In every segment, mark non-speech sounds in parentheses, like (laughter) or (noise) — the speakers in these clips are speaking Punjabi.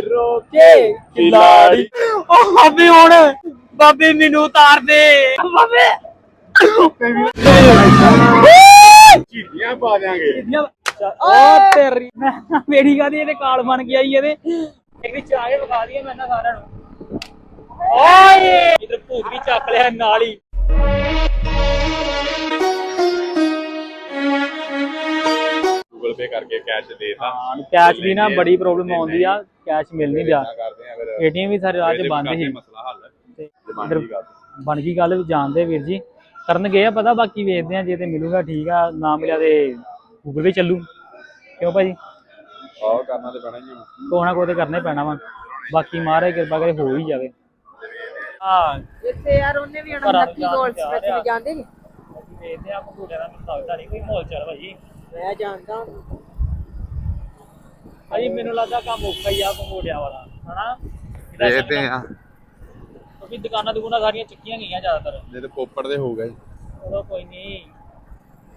ਰੋ ਕੇ ਖਿਲਾੜੀ। ਉਹ ਬਾਬੇ ਹੁਣ ਬਾਬੇ ਮੈਨੂੰ ਉਤਾਰ ਦੇ। ਬਾਬੇ। ਝੀਟੀਆਂ ਪਾ ਦਿਆਂਗੇ। ਉਹ ਤੇਰੀ। ਮੇਰੀ ਕਾਦੀ ਇਹਦੇ ਕਾਲ ਬਣ ਗਿਆ ਈ ਇਹਦੇ। ਇੱਕ ਦੀ ਚਾਹ ਕੇ ਵਿਖਾ ਦਈਏ ਮੈਂ ਨਾ ਸਾਰਿਆਂ ਨੂੰ। ਓਏ! ਇਧਰ ਭੂਤ ਵੀ ਚੱਕ ਲਿਆ ਨਾਲ ਹੀ। ਗੂਗਲ ਪੇ ਕਰਕੇ ਕੈਸ਼ ਦੇਤਾ। ਹਾਂ ਕੈਸ਼ ਦੀ ਨਾ ਬੜੀ ਪ੍ਰੋਬਲਮ ਆਉਂਦੀ ਆ ਕੈਸ਼ ਮਿਲ ਨਹੀਂ ਰਿਹਾ ਕਰਦੇ ਆ ਫਿਰ। ਏਟੀਐਮ ਵੀ ਸਾਰੇ 'ਚ ਬੰਦ ਮਸਲਾ ਹੱਲ ਤੇ ਗੱਲ। ਬਣ ਗਈ ਗੱਲ ਵੀ ਜਾਣਦੇ ਵੀਰ ਜੀ। ਕਰਨ ਗਏ ਆ ਪਤਾ ਬਾਕੀ ਵੇਖਦੇ ਆ ਜੇ ਤੇ ਮਿਲੂਗਾ ਠੀਕ ਆ ਨਾ ਮਿਲਿਆ ਤੇ ਗੂਗਲ ਵੀ ਚੱਲੂ। ਕਿਉਂ ਭਾਜੀ? ਆਹ ਕਰਨਾ ਤੇ ਪੈਣਾ ਹੀ ਆ। ਕੋਈ ਨਾ ਕੋਈ ਤੇ ਕਰਨਾ ਹੀ ਪੈਣਾ ਵਾ। ਬਾਕੀ ਮਹਾਰਾਜ ਕਿਰਪਾ ਕਰੇ ਹੋ ਹੀ ਜਾਵੇ। ਹਾਂ। ਇੱਥੇ ਯਾਰ ਉਹਨੇ ਵੀ ਹੁਣ ਘਰਾਂ ਲੱਕੀ ਜਾਣ ਗੋਲਡ ਜਾ ਵਿੱਚ। ਵੀ ਜਾਂਦੇ ਨੇ? ਵੇਖਦੇ ਆ ਪੰਗੂੜਿਆਂ ਦਾ ਮੈਨੂੰ ਲੱਗਦਾ ਨਹੀਂ ਕੋਈ ਮਾਹੌਲ ਚੱਲ ਭਾਜੀ। ਮੈਂ ਜਾਣਦਾ ਭਾਜੀ ਮੈਨੂੰ ਲੱਗਦਾ ਕੰਮ ਔਖਾ ਹੀ ਆ ਪੰਗੂੜਿਆਂ ਵਾਲਾ ਹਨਾ? ਇਹਦਾ ਦੇਖਦੇ ਆ। ਕਿਉਂਕਿ ਦੁਕਾਨਾਂ ਦੁਕਾਨਾਂ ਸਾਰੀਆਂ ਚੁੱਕੀਆਂ ਗਈਆਂ ਜ਼ਿਆਦਾਤਰ। ਜੇ ਤੇ ਪੋਪੜ ਦੇ ਹੋਊਗਾ ਜੀ ਚਲੋ ਕੋਈ ਨਹੀਂ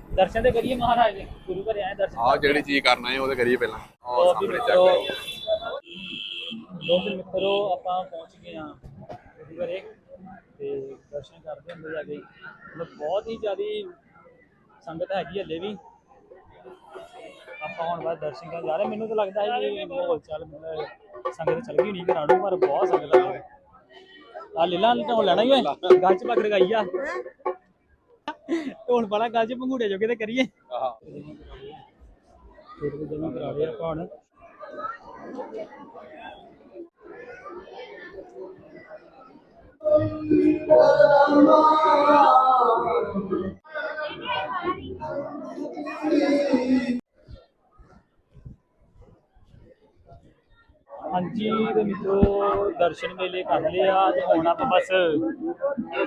ਦਰਸ਼ਨ ਤੇ ਕਰੀਏ ਮਹਾਰਾਜ ਦੇ ਗੁਰੂ ਘਰ ਆਏ ਦਰਸ਼ਨ ਆਹ ਜਿਹੜੀ ਚੀਜ਼ ਕਰਨਾ ਹੈ ਉਹ ਤੇ ਕਰੀਏ ਪਹਿਲਾਂ। ਆਹ ਲੋ ਵੀ ਸਾਹਮਣੇ ਮਿੱਤਰੋ। ਚੱਕ ਲੋ ਵੀ ਮਿੱਤਰੋ ਆਪਾਂ ਪਹੁੰਚ ਗਏ ਆ ਗੁਰੂ ਘਰੇ। ਤੇ ਦਰਸ਼ਨ ਕਰਦੇ ਅੰਦਰ ਜਾ ਕੇ ਮਤਲਬ ਬਹੁਤ ਹੀ ਜ਼ਿਆਦੀ ਸੰਗਤ ਹੈਗੀ ਹਲੇ ਵੀ। ਆਪਾਂ ਹੁਣ ਬਾਅਦ ਦਰਸ਼ਨ ਕਰਨ ਜਾ ਰਹੇ। ਮੈਨੂੰ ਤਾਂ ਲੱਗਦਾ ਹੈ ਕਿ ਮਾਹੌਲ ਚੱਲ ਮਤਲਬ ਸੰਗਤ ਚੱਲ ਗਈ ਨਹੀਂ ਘਰਾਂ ਪਰ ਬਹੁਤ ਸੰਗਤ ਲੱਗ ਆ ਲੀਲਾ ਢੋਲ ਲੈਣਾ ਹੀ ਓਏ ਗੱਲ ਚ ਪਕੜ ਗਈ ਆ। ਢੋਲ ਵਾਲਾ ਗੱਲ ਚ ਪੰਗੂੜੇ ਜੋਗੇ ਤੇ ਕਰੀਏ। ਆਹ। ਫਿਰ ਜਮਾ ਕਰਾ ਲਿਆ ਆਪਾਂ ਹੁਣ ਹਾਂਜੀ ਤੇ ਮਿੱਤਰੋ ਦਰਸ਼ਨ ਮੇਲੇ ਕਰ ਲਏ ਆ ਤੇ ਹੁਣ ਆਪਾਂ ਬਸ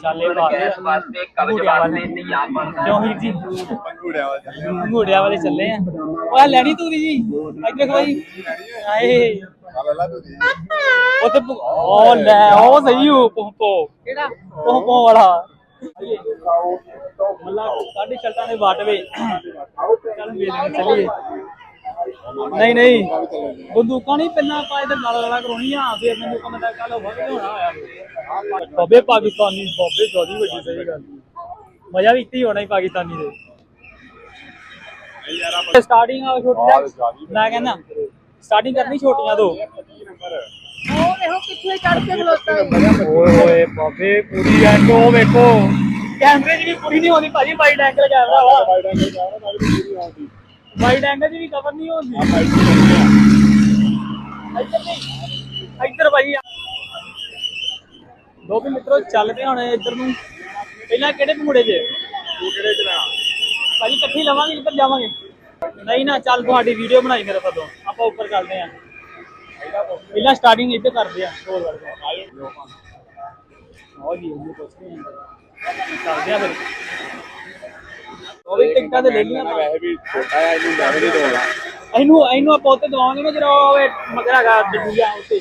ਚਾਲੇ ਆ ਘੋੜਿਆਂ ਵਾਲੇ ਕਿਉਂ ਵੀਰ ਜੀ? ਘੋੜਿਆਂ ਵਾਲੇ ਚੱਲੇ ਆ। ਓਏ ਲੈਣੀ ਤੂੰ ਜੀ। ਇੱਧਰ ਦੇਖੋ ਭਾਈ ਆਏ। ਜੀ ਉੱਥੇ ਉਹ ਲੈ ਉਹ ਸਹੀ ਹੋ ਪੋਂਪੋ ਕਿਹੜਾ? ਪੋਂਪੋ ਵਾਲਾ। ਮੱਲਾ ਸਾਡੀ ਸ਼ਰਟਾਂ ਦੇ ਵਾਟਵੇ ਚੱਲ ਮੇਲੇ ਚੱਲੀਏ ਨਹੀਂ ਨਹੀਂ ਬੰਦੂਕਾਂ ਨਹੀਂ ਪਹਿਲਾਂ ਆਪਾਂ ਇਹਦੇ ਨਾਲ ਲੜਾ ਕਰਾਉਣੀ ਆ ਫਿਰ ਮੈਨੂੰ ਕੰਮ ਕੱਲ ਹੋਵਾ ਹੋਣਾ ਹੋਇਆ ਬਾਬੇ ਪਾਕਿਸਤਾਨੀ ਬਾਬੇ ਜੋਦੀ ਵੱਡੀ ਸਹੀ ਗੱਲ ਮਜ਼ਾ ਵੀ ਇੱਥੇ ਹੋਣਾ ਹੀ ਪਾਕਿਸਤਾਨੀ ਦੇ ਸਟਾਰਟਿੰਗ ਆ ਛੋਟੀ ਮੈਂ ਕਹਿੰਦਾ ਸਟਾਰਟਿੰਗ ਕਰਨੀ ਛੋਟੀਆਂ ਤੋਂ ਉਹ ਵੇਖੋ ਕਿੱਥੇ ਚੜ ਕੇ ਖਲੋਤਾ ਹੈ। ਓਏ ਹੋਏ ਬਾਬੇ ਪੂਰੀ ਐਂਡ ਉਹ ਵੇਖੋ। ਕੈਮਰੇ 'ਚ ਵੀ ਪੂਰੀ ਨਹੀਂ ਹੁੰਦੀ ਭਾਜੀ ਵਾਈਡ ਐਂਗਲ ਕੈਮਰਾ ਵਾ। ਵਾਈਡ ਐਂਗਲ 'ਚ ਵੀ ਕਵਰ ਨਹੀਂ ਹੁੰਦੀ ਇੱਧਰ ਨਹੀਂ ਇੱਧਰ ਭਾਜੀ ਦੋ ਵੀ ਮਿੱਤਰੋ ਚੱਲਦੇ ਹੁਣ ਇੱਧਰ ਨੂੰ। ਪਹਿਲਾਂ ਕਿਹੜੇ ਘੁੰਮੜੇ 'ਚ? ਤੂੰ ਕਿਹੜੇ ਚ ਲੈਣਾ ਭਾਜੀ ਇਕੱਠੇ ਹੀ ਲਵਾਂਗੇ ਇੱਧਰ ਜਾਵਾਂਗੇ? ਨਹੀਂ ਨਾ ਚੱਲ ਤੁਹਾਡੀ ਵੀਡੀਓ ਬਣਾਈ ਮੇਰੇ ਫਦੋਂ ਆਪਾਂ ਉੱਪਰ ਚੱਲਦੇ ਆਂ ਪਹਿਲਾਂ ਸਟਾਰਟਿੰਗ ਇੱਧਰ ਕਰਦੇ ਆ ਢੋਲ ਵੜ ਕੇ ਆਓ ਜੀ ਇਹ ਕੁਛ ਨਹੀਂ ਚੱਲਦੇ ਆ ਫਿਰ। ਉਹ ਵੀ ਟਿਕਟਾਂ ਤੇ ਲੈ ਆਪਾਂ। ਵੈਸੇ ਵੀ ਛੋਟਾ ਆ ਇਹਨੂੰ ਵੀ ਨਹੀਂ ਦੋਣਾ ਇਹਨੂੰ ਇਹਨੂੰ ਆਪਾਂ ਉੱਤੇ ਦਵਾਵਾਂਗੇ ਨਾ ਜਿਹੜਾ ਉਹ ਮਗਰ ਹੈਗਾ ਡੱਡੂ ਜਿਹਾ ਉੱਤੇ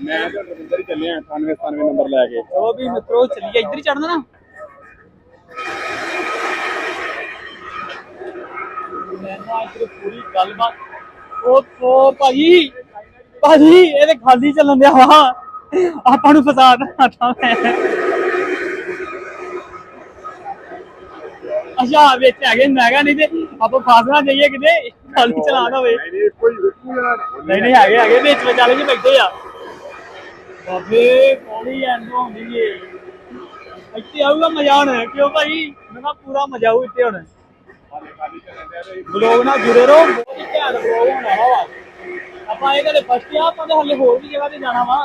ਮੈਂ ਤਾਂ ਰਵਿੰਦਰ ਹੀ ਚੱਲੇ ਆ 98 97 ਨੰਬਰ ਲੈ ਕੇ। ਉਹ ਵੀ ਮਿੱਤਰੋ ਚੱਲੀਏ। ਇੱਧਰ ਹੀ ਚੜਨਾ ਨਾ। ਮੈਂ ਨਾ ਇੱਧਰ ਪੂਰੀ ਗੱਲਬਾਤ ਉਹ ਉਹ ਭਾਜੀ ਭਾਜੀ ਇਹ ਤੇ ਖਾਲੀ ਚੱਲਣ ਦਿਆ ਵਾ। ਆਪਾਂ ਨੂੰ ਫਸਾ ਦਿੱਤਾ ਮੈਂ। ਅੱਛਾ ਵਿੱਚ ਹੈਗੇ ਮੈਂ ਕਿਹਾ ਨਹੀਂ ਤੇ ਆਪਾਂ ਫਾਸਣਾ ਜਾਈਏ ਕਿਤੇ ਖਾਲੀ ਚਲਾਣ ਹੋਵੇ ਨਹੀਂ ਨਹੀਂ ਕੋਈ ਨਹੀਂ ਨਹੀਂ ਹੈਗੇ ਹੈਗੇ ਵਿੱਚ ਵਿਚਾਲੇ ਜੀ ਬੈਠੇ ਆ। ਬਾਬੇ ਕੋਲੀ ਐਂਡੋ ਹੁੰਦੀ ਏ। ਇੱਥੇ ਆਊਗਾ ਮਜ਼ਾ ਹੁਣ ਕਿਉਂ ਭਾਈ ਮੇਰਾ ਪੂਰਾ ਮਜ਼ਾ ਆਊ ਇੱਥੇ ਹੁਣ। ਬਲੌਗ ਨਾਲ ਜੁੜੇ ਰਹੋ ਬਹੁਤ ਹੀ ਘੈਂਟ ਬਲੌਗ ਹੋਣਾ ਵਾ। ਆਪਾਂ ਇਹ ਕਦੇ ਫਸਟ ਆ ਆਪਾਂ ਤੇ ਹੱਲੇ ਹੋਰ ਵੀ ਜਗ੍ਹਾ ਤੇ ਜਾਣਾ ਵਾ।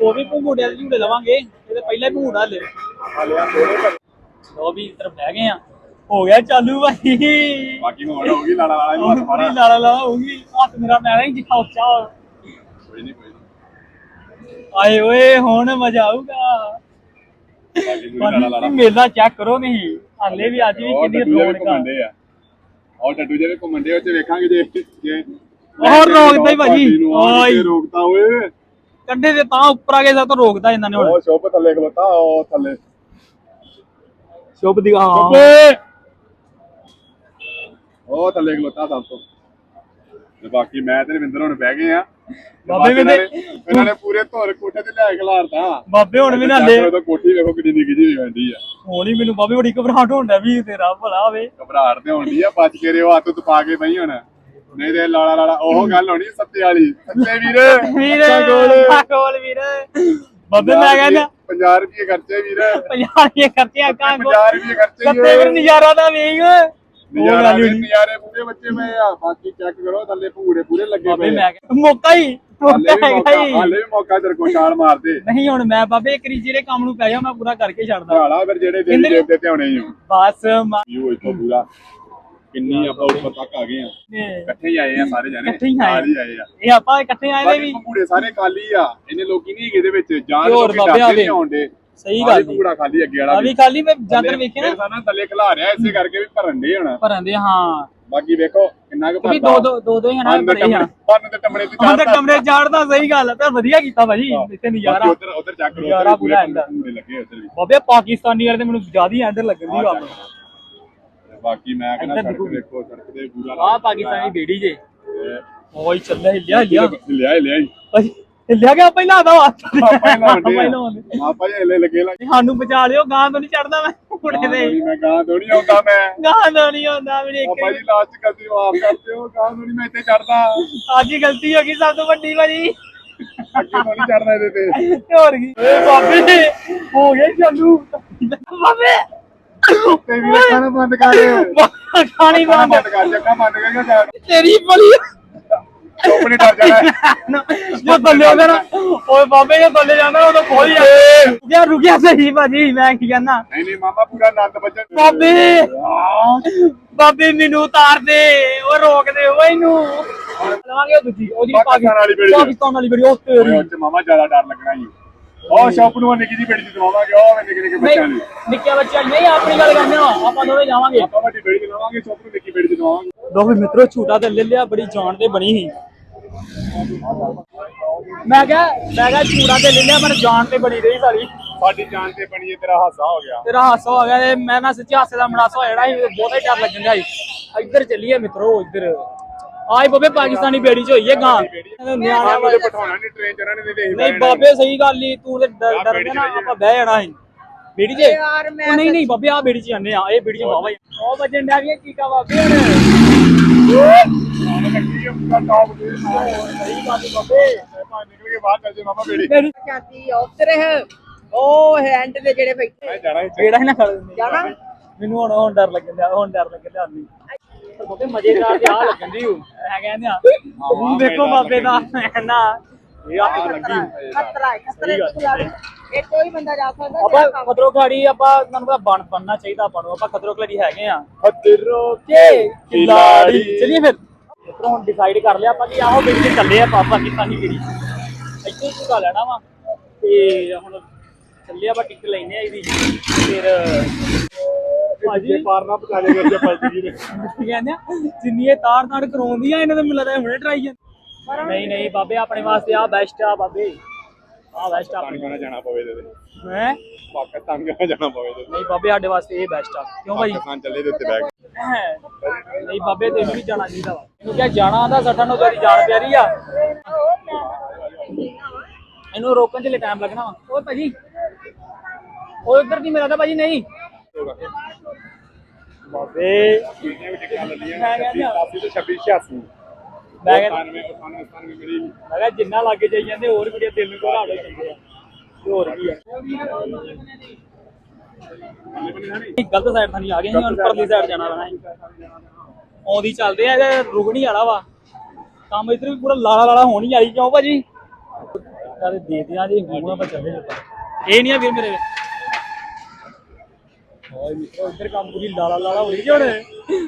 ਉਹ ਵੀ ਭੰਗੂੜਿਆਂ ਦੇ ਝੂੜੇ ਲਵਾਂਗੇ ਇਹ ਤੇ ਪਹਿਲਾਂ ਹੀ ਭੰਗੂੜਾ ਹੱਲੇ। ਹਾਲਿਆ ਥੋੜੇ ਪਰ ਲੋ ਵੀ ਇੱਧਰ ਬਹਿ ਗਏ ਆ। ਹੋ ਗਿਆ ਚਾਲੂ ਭਾਈ। ਬਾਕੀ ਨੂੰ ਹੁਣ ਹੋ ਗਈ ਲਾਲਾ ਲਾਲਾ ਹੁਣ ਹੀ ਪੂਰੀ ਮਾਰਾ ਲਾਲਾ ਲਾਲਾ ਹੋਊਗੀ ਹੱਥ ਮੇਰਾ ਮੈਂ ਨਹੀਂ ਜਿਹਾ ਉੱਚਾ ਕੋਈ ਨਹੀਂ ਕੋਈ ਆਏ ਓਏ ਹੁਣ ਮਜ਼ਾ ਆਊਗਾ। ਨੂੰ ਮੇਲਾ ਚੈੱਕ ਕਰੋ ਨਹੀਂ ਹਾਲੇ ਵੀ ਅੱਜ ਵੀ ਕਿੰਨੀ ਰੌਣਕਾਂ ਆ। ਉਹ ਡੱਡੂ ਜਿਹੜੇ ਘੁੰਮੰਡੇ ਉੱਤੇ ਵੇਖਾਂਗੇ ਜੇ ਜੇ ਹੋਰ ਰੋਕਦਾ ਹੀ ਭਾਜੀ। ਓਏ। ਤੇ ਰੋਕਦਾ ਓਏ। ਕੰਡੇ ਦੇ ਤਾਂ ਉੱਪਰ ਆ ਕੇ ਸਭ ਤੋਂ ਰੋਕਦਾ ਇਹਨਾਂ ਨੇ ਹੁਣ। ਉਹ ਸ਼ੋਪ ਥੱਲੇ ਖਲੋਤਾ ਉਹ ਥੱਲੇ। ਸ਼ੁਭ ਦੀ ਹਾਂ ਉਹ ਥੱਲੇ ਖਲੋਤਾ ਸਭ ਤੋਂ। ਤੇ ਬਾਕੀ ਮੈਂ ਤੇ ਰਵਿੰਦਰ ਹੁਣ ਬਹਿ ਗਏ ਆ। ਤੇ ਬਾਬੇ ਵੀ ਨੇ- ਇਹਨਾਂ ਨੇ ਪੂਰੇ ਧੁਰ ਕੋਠੇ ਤੇ ਕੇ ਖਲਾਰਤਾ। ਬਾਬੇ ਹੁਣ ਵੀ ਨਾ ਲੈ। ਉਹ ਕੋਠੀ ਵੇਖੋ ਕਿੰਨੀ ਨਿੱਕੀ ਜਿਹੀ ਹੁੰਦੀ ਆ। ਹੁਣ ਮੈਨੂੰ ਬਾਬੇ ਬੜੀ ਘਬਰਾਹਟ ਹੋਣ ਡਿਆ ਵੀ ਤੇਰਾ ਭਲਾ ਹੋਵੇ। ਘਬਰਾਹਟ ਤੇ ਹੁੰਦੀ ਆ ਬਚ ਕੇ ਰਿਓ ਹੱਥ ਪਾ ਕੇ ਬਈ ਹੁਣ। ਨਹੀਂ ਤੇ ਲਾਲਾ ਲਾਲਾ ਉਹ ਗੱਲ ਹੋਣੀ ਸੱਤੇ ਵਾਲੀ ਸੱਤੇ ਵੀਰ। ਵੀਰ ਅੱਛਾ ਗੋਲ। ਗੋਲ ਵੀਰ। ਬਾਬੇ ਮੈਂ ਕਹਿੰਦਾ 50 ਰੁਪਏ ਖਰਚੇ ਵੀਰ। 50 ਰੁਪਏ ਖਰਚੇ ਆ ਕਾਂ 50 ਰੁਪਏ ਖਰਚੇ ਸੱਤੇ ਵੀਰ। ਨਜ਼ਾਰਾ ਦਾ ਵੇਖ। ਨਜ਼ਾਰਾ ਗੱਲ ਨਜ਼ਾਰੇ ਪੂਰੇ ਬੱਚੇ ਪਏ ਆ। ਬਾਕੀ ਚੈੱਕ ਕਰੋ ਥੱਲੇ ਭੂੜੇ ਪੂਰੇ ਲੱਗੇ ਪਏ ਮੈਂ ਕਹਿੰਦਾ ਮੌਕਾ ਹੀ ਮੌਕਾ ਹੈਗਾ ਹੀ। ਹਾਲੇ ਵੀ ਮੌਕਾ ਤੇਰੇ ਕੋਲ ਛਾਲ ਮਾਰਦੇ। ਨਹੀਂ ਹੁਣ ਮੈਂ ਬਾਬੇ ਇੱਕ ਰੀ ਜਿਹੜੇ ਕੰਮ ਨੂੰ ਪੈ ਜਾ ਮੈਂ ਪੂਰਾ ਕਰਕੇ ਛੱਡਦਾ। ਹਾਲਾ ਫਿਰ ਜਿਹੜੇ ਦੇਵੀ ਇੰਦਰ- ਦੇਵਤੇ ਤੇ ਆਉਣੇ ਹੀ ਹੋ ਬਸ ਮੈਂ ਯੂ ਪੂਰਾ। ਕਿੰਨੀ ਆਪਾਂ ਉੱਪਰ ਤੱਕ ਆ ਗਏ ਆ। ਇਕੱਠੇ ਹੀ ਆਏ ਆ ਸਾਰੇ ਜਾਣੇ। ਇਕੱਠੇ ਹੀ ਆਏ। ਹੀ ਆ। ਇਹ ਆਪਾਂ ਇਕੱਠੇ ਆਏ ਨੇ ਵੀ ਭੂੜੇ ਸਾਰੇ ਖਾਲੀ ਆ। ਇਹਨੇ ਲੋਕੀ ਨਹੀਂ ਹੈਗੇ ਇਹਦੇ ਵਿੱਚ। ਜਾਨ ਲੋਕੀ ਡਰਦੇ। ਨਹੀਂ ਆਉਂਦੇ ਸਹੀ ਗੱਲ ਜੀ। ਭੂੜਾ ਖਾਲੀ ਅੱਗੇ ਵਾਲਾ ਵੀ ਖਾਲੀ ਮੈਂ ਜਾਂਦਰ ਵੇਖੇ ਨਾ। ਨਾ ਥੱਲੇ ਖਲਾ ਰਿਹਾ ਇਸੇ ਕਰਕੇ ਵੀ ਭਰਨ ਦੇ ਹੁਣ। ਭਰਨ ਦੇ ਹਾਂ। ਬਾਕੀ ਵੇਖੋ ਕਿੰਨਾ ਕੁ ਭਰਦਾ। ਦੋ ਦੋ ਦੋ ਦੋ ਹੀ ਹਨਾ ਅੰਦਰ ਟਮੜੇ ਪੰਨ ਤੇ ਟਮੜੇ ਤੇ ਅੰਦਰ ਕਮਰੇ ਚਾੜਦਾ ਸਹੀ ਗੱਲ ਆ। ਤੇ ਵਧੀਆ ਕੀਤਾ ਭਾਜੀ ਇੱਥੇ ਨਜ਼ਾਰਾ। ਉਧਰ ਉਧਰ ਚੱਕ ਨਜ਼ਾਰਾ ਉੱਧਰ ਪੂਰਾ ਲੱਗੇ ਉਧਰ ਵੀ। ਬਾਬੇ ਪਾਕਿਸਤਾਨੀ ਵਾਲੇ ਤੇ ਮੈਨੂੰ ਜ਼ਿਆਦਾ ਹੀ ਐਂਡਰ ਲੱਗਣ ਦੀ ਗੱਲ ਬਾਕੀ ਮੈਂ ਕਹਿੰਦਾ ਇੱਧਰ ਸੜਕ ਦੇਖੋ। ਸੜਕ ਤੇ ਪੂਰਾ ਆ ਪਾਕਿਸਤਾਨੀ ਬੇੜੀ ਜੇ। ਓਏ ਚੱਲਿਆ ਹਿੱਲਿਆ ਹਿੱਲਿਆ ਲਿਆ। ਹੀ ਲਿਆ ਹੀ। ਭਾਜੀ ਹਿੱਲਿਆ ਗਿਆ ਪਹਿਲਾਂ ਦਾ। ਵਾ ਪਹਿਲਾਂ ਹੁੰਦੇ ਪਹਿਲਾਂ ਹੁੰਦੇ। ਆ। ਆਪਾਂ ਇਹ ਲੱਗੇ ਲੱਗ ਸਾਨੂੰ ਬਚਾ ਲਿਓ ਗਾਂ ਤੋਂ ਨਹੀਂ ਚੜਦਾ ਮੈਂ। ਕੁੜੇ ਦੇ। ਮੈਂ ਗਾਂ ਥੋੜੀ ਆਉਂਦਾ ਮੈਂ। ਗਾਂ ਤੋਂ ਨਹੀਂ ਹੁੰਦਾ ਮੇਰੇ ਇੱਕ ਜੀ ਲਾਸਟ ਕਦੀ ਮਾਫ ਕਰ ਦਿਓ ਗਾਂ ਥੋੜੀ ਮੈਂ ਇੱਥੇ ਚੜਦਾ ਅੱਜ ਹੀ ਗਲਤੀ ਹੋ ਗਈ ਸਭ ਤੋਂ ਵੱਡੀ ਭਾਜੀ ਅੱਗੇ ਥੋੜੀ ਚੜਦਾ ਇਹਦੇ ਤੇ। ਹੋਰ ਕੀ। ਓਏ ਬਾਬੇ ਹੋ ਗਏ ਚਾਲੂ ਬਾਬੇ! ਤੇ ਵੀ ਖਾਣਾ ਬੰਦ ਕਰ ਖਾਣੀ ਬੰਦ। ਬੰਦ ਕਰ ਜੱਗਾ ਬੰਦ ਕਰ ਜਾ ਤੇਰੀ ਬਲੀ। ਨਹੀਂ ਡਰ ਜਾਣਾ। ਜੋ ਥੱਲੇ ਆਉਂਦਾ ਨਾ ਓਏ ਬਾਬੇ ਜੋ ਥੱਲੇ ਜਾਂਦਾ ਉਹ ਤਾਂ ਖੋਲ ਜਾਂਦਾ। ਯਾਰ ਰੁਕਿਆ ਸਹੀ ਭਾਜੀ ਮੈਂ ਕੀ ਕਹਿੰਦਾ। ਨਹੀਂ ਨਹੀਂ ਮਾਮਾ ਪੂਰਾ ਆਨੰਦ ਬੱਚਾ ਬਾਬੇ। ਬਾਬੇ ਮੈਨੂੰ ਉਤਾਰ ਦੇ। ਉਹ ਰੋਕ ਦੇ ਓਏ ਇਹਨੂੰ। ਲਵਾਂਗੇ ਉਹ ਦੂਜੀ ਉਹ ਜਿਹੜੀ ਪਾਕਿਸਤਾਨ ਵਾਲੀ ਬੇੜੀ। ਪਾਕਿਸਤਾਨ ਵਾਲੀ ਬੇੜੀ ਉਹ ਤੇਰੀ। ਮਾਮਾ ਜ਼ਿਆਦਾ ਡਰ ਲੱਗਣਾ ਹੀ ਉਹ ਸ਼ੌਪ ਨੂੰ ਨਿੱਕੀ ਜੀ ਬੇੜੀ ਚ ਦਵਾਵਾਂਗੇ ਉਹ ਵੇ ਨਿੱਕੇ ਨਿੱਕੇ ਬੱਚਿਆਂ ਨਹੀਂ ਨੂੰ ਨਿੱਕਿਆ ਬੱਚਾ ਨਹੀਂ ਆਪਣੀ ਗੱਲ ਕਰਨੇ ਆ ਆਪਾਂ ਦੋਵੇਂ ਜਾਵਾਂਗੇ। ਆਪਾਂ ਵੱਡੀ ਬੇੜੀ ਦਵਾਵਾਂਗੇ ਸ਼ੌਪ ਨੂੰ ਨਿੱਕੀ ਬੇੜੀ ਚ ਦਵਾਵਾਂਗੇ ਦੋਵੇਂ ਮਿੱਤਰੋ ਝੂਟਾ ਤੇ ਲੈ ਲਿਆ ਬੜੀ ਜਾਨ ਤੇ ਬਣੀ ਸੀ। ਮੈਂ ਕਿਹਾ ਮੈਂ ਕਿਹਾ ਝੂਟਾ ਤੇ ਲੈ ਲਿਆ ਪਰ ਜਾਨ ਤੇ ਬਣੀ ਰਹੀ ਸਾਲੀ ਸਾਡੀ ਜਾਨ ਤੇ ਬਣੀ ਹੈ ਤੇਰਾ ਹਾਸਾ ਹੋ ਗਿਆ। ਤੇਰਾ ਹਾਸਾ ਹੋ ਗਿਆ ਤੇ ਮੈਂ ਨਾ ਸੱਚੀ ਹਾਸੇ ਦਾ ਮਨਾਸਾ ਹੋਇਆ ਸੀ ਬਹੁਤਾ ਹੀ ਡਰ ਲੱਗਣ ਦਾ ਸੀ। ਇੱਧਰ ਚੱਲੀਏ ਮਿੱਤਰੋ ਇੱਧਰ। ਆਏ ਬਾਬੇ ਪਾਕਿਸਤਾਨੀ ਬੇੜੀ ਚ ਹੋਈਏ ਗਾਂ। ਨਿਆਣਿਆਂ ਸਾਨੂੰ ਤੇ ਵਾਲੇ ਬਿਠਾਉਣਾ ਨਹੀਂ ਟ੍ਰੇਨ ਚ ਇਹਨਾਂ ਨੇ ਤੇ ਨਹੀਂ ਬਾਬੇ ਸਹੀ ਗੱਲ ਨਹੀਂ ਤੂੰ ਤੇ ਡਰ ਡਰ ਕੇ ਨਾ ਆਪਾਂ ਬਹਿ ਜਾਣਾ ਸੀ। ਬੇੜੀ ਉਹ ਨਹੀਂ ਨਹੀਂ ਬਾਬੇ ਆ ਬੇੜੀ ਚ ਜਾਂਦੇ ਆ ਇਹ ਬੇੜੀ ਚ ਵਾਵਾ ਉਹ ਵੱਜਣ ਡਿਆ ਵੀ ਚੀਕਾ ਬਾਬੇ ਹੁਣ? ਟੌਪ ਦੇ ਸਹੀ ਗੱਲ ਈ ਬਾਬੇ। ਨਿਕਲ ਕੇ ਬਾਹਰ ਚੱਲ ਜੇ ਮਾਮਾ ਬੇੜੀ। ਬੇੜੀ ਚਾਤੀ ਉਤਰ ਉਹ ਹੈਂਡ ਦੇ ਜਿਹੜੇ ਬੈਠੇ। ਮੈਂ ਜਾਣਾ ਇੱਥੇ। ਬੇੜਾ ਹੀ ਨਾ ਖੜ ਦਿੰਦੇ ਜਾਣਾ? ਮੈਨੂੰ ਹੁਣ ਹੁਣ ਡਰ ਲੱਗਣ ਡਿਆ ਹੁਣ ਡਰ ਲੱਗਣ ਡਿਆ ਨਹੀਂ ਬਾਬੇ ਮਜ਼ੇਦਾਰ ਆ ਲੱਗਣ ਦੀ ਹੈ ਕਹਿੰਦੇ ਆ ਦੇਖੋ ਬਾਬੇ ਦਾ ਨਾ ਇਹ ਹੱਥ ਲੱਗੀ। ਖਤਰਾ ਹੈ ਖਤਰੇ ਤੋਂ ਖਿਲਾੜੀ ਇਹ ਕੋਈ ਬੰਦਾ ਜਾ ਸਕਦਾ ਆਪਾਂ ਖਤਰੋ ਖਿਲਾੜੀ ਆਪਾਂ ਤੁਹਾਨੂੰ ਪਤਾ ਬਣ ਬਣਨਾ ਚਾਹੀਦਾ ਆਪਾਂ ਨੂੰ ਆਪਾਂ ਖਤਰੋ ਖਿਲਾੜੀ ਹੈਗੇ ਆ। ਖਤਰੋ ਕੇ ਖਿਲਾੜੀ ਚਲਿਏ ਫਿਰ। ਮਿੱਤਰੋ ਹੁਣ ਡਿਸਾਈਡ ਕਰ ਲਿਆ ਆਪਾਂ ਕਿ ਆਹੋ ਤੇ ਚੱਲੇ ਆਪਾਂ ਪਾਕਿਸਤਾਨੀ ਬੇੜੀ ਇੱਥੇ ਹੀ ਝੂਟਾ ਲੈਣਾ ਵਾ। ਤੇ ਹੁਣ ਚੱਲੇ ਆਪਾਂ ਟਿਕਟ ਲੈਨੇ ਆ ਇਹਦੀ। ਫਿਰ ਭਾਜੀ। ਪਾਰ ਨਾ ਪਚਾ ਲੇਗਾ ਜੇ ਪਲਟ ਨੇ ਕਹਿੰਦੇ ਆ ਜਿੰਨੀ ਇਹ ਤਾਰ ਤਾਰ ਕਰਾਉਂਦੀ ਆ ਇਹਨਾਂ ਦਾ ਮੈਨੂੰ ਲੱਗਦਾ ਹੁਣੇ ਟਰਾਈ ਜਾਂ ਨਹੀਂ ਨਹੀਂ ਬਾਬੇ ਆਪਣੇ ਵਾਸਤੇ ਆ ਬੈਸਟ ਆ ਬਾਬੇ। ਆ ਬੈਸਟ ਆ। ਪਾਣੀ ਖਾਣਾ ਜਾਣਾ ਪਵੇ ਤੇ ਹੈ? ਪਾਕਿਸਤਾਨ ਜਾਣਾ ਪਵੇ ਤੇ ਨਹੀਂ ਬਾਬੇ ਸਾਡੇ ਵਾਸਤੇ ਇਹ ਬੈਸਟ ਆ। ਕਿਉਂ ਭਾਈ? ਪਾਕਿਸਤਾਨ ਚੱਲੇ ਦੇ ਉੱਤੇ ਬੈਗ ਹੈਂ। ਨਹੀਂ ਬਾਬੇ ਤੈਨੂੰ ਵੀ ਜਾਣਾ ਚਾਹੀਦਾ ਵਾ। ਇਹਨੂੰ ਕਿਹਾ ਜਾਣਾ ਆਂਦਾ ਸੱਠਾਂ ਨੂੰ ਤੇਰੀ ਜਾਨ ਪਿਆਰੀ ਆ। ਇਹਨੂੰ ਰੋਕਣ ਚ ਲਈ ਟਾਈਮ ਲੱਗਣਾ ਵਾ। ਓਏ ਭਾਜੀ ਓਏ ਉਧਰ ਦੀ ਮੇਰਾ ਤਾਂ ਭਾਜੀ ਨਹੀਂ। ਬਾਬੇ ਦੁਨੀਆ ਵਿੱਚ ਗੱਲ ਲੀਆਂ ਮੈਂ ਕਹਿੰਦਾ 86 ਤੇ 26 86 ਮੈਂ ਕਹਿੰਦਾ 98 98 ਮੇਰੀ ਮੈਂ ਕਿਹਾ ਜਿੰਨਾ ਲੱਗੇ ਜਾਈ ਜਾਂਦੇ ਹੋਰ ਵੀ ਦਿਲ ਨੂੰ ਘਰਾੜੇ ਜਾਂਦੇ ਆ। ਤੇ ਹੋਰ ਕੀ ਆ। ਗਲਤ ਸਾਈਡ ਤੋਂ ਨਹੀਂ ਆ ਗਏ ਸੀ ਹੁਣ ਪਰਲੀ ਸਾਈਡ ਜਾਣਾ ਪੈਣਾ ਸੀ ਆਉਂਦੀ ਚੱਲਦੇ ਆ ਇਹ ਰੁਕਣੀ ਵਾਲਾ ਵਾ। ਕੰਮ ਇਧਰ ਵੀ ਪੂਰਾ ਲਾਲਾ ਲਾਲਾ ਹੋਣੀ ਵਾਲੀ ਕਿਉਂ ਭਾਜੀ? ਯਾਰ ਦੇ ਦਿਆਂ ਜੇ ਹੁਣ ਆਪਾਂ ਚੱਲੇ ਇਹ ਨਹੀਂ ਆ ਵੀਰ ਮੇਰੇ। ਹੋਏ ਮਿੱਤਰੋ ਇੱਧਰ ਕੰਮ ਪੂਰੀ ਲਾਲਾ ਲਾਲਾ ਹੋ ਰਹੀ ਜੀ ਹੁਣ।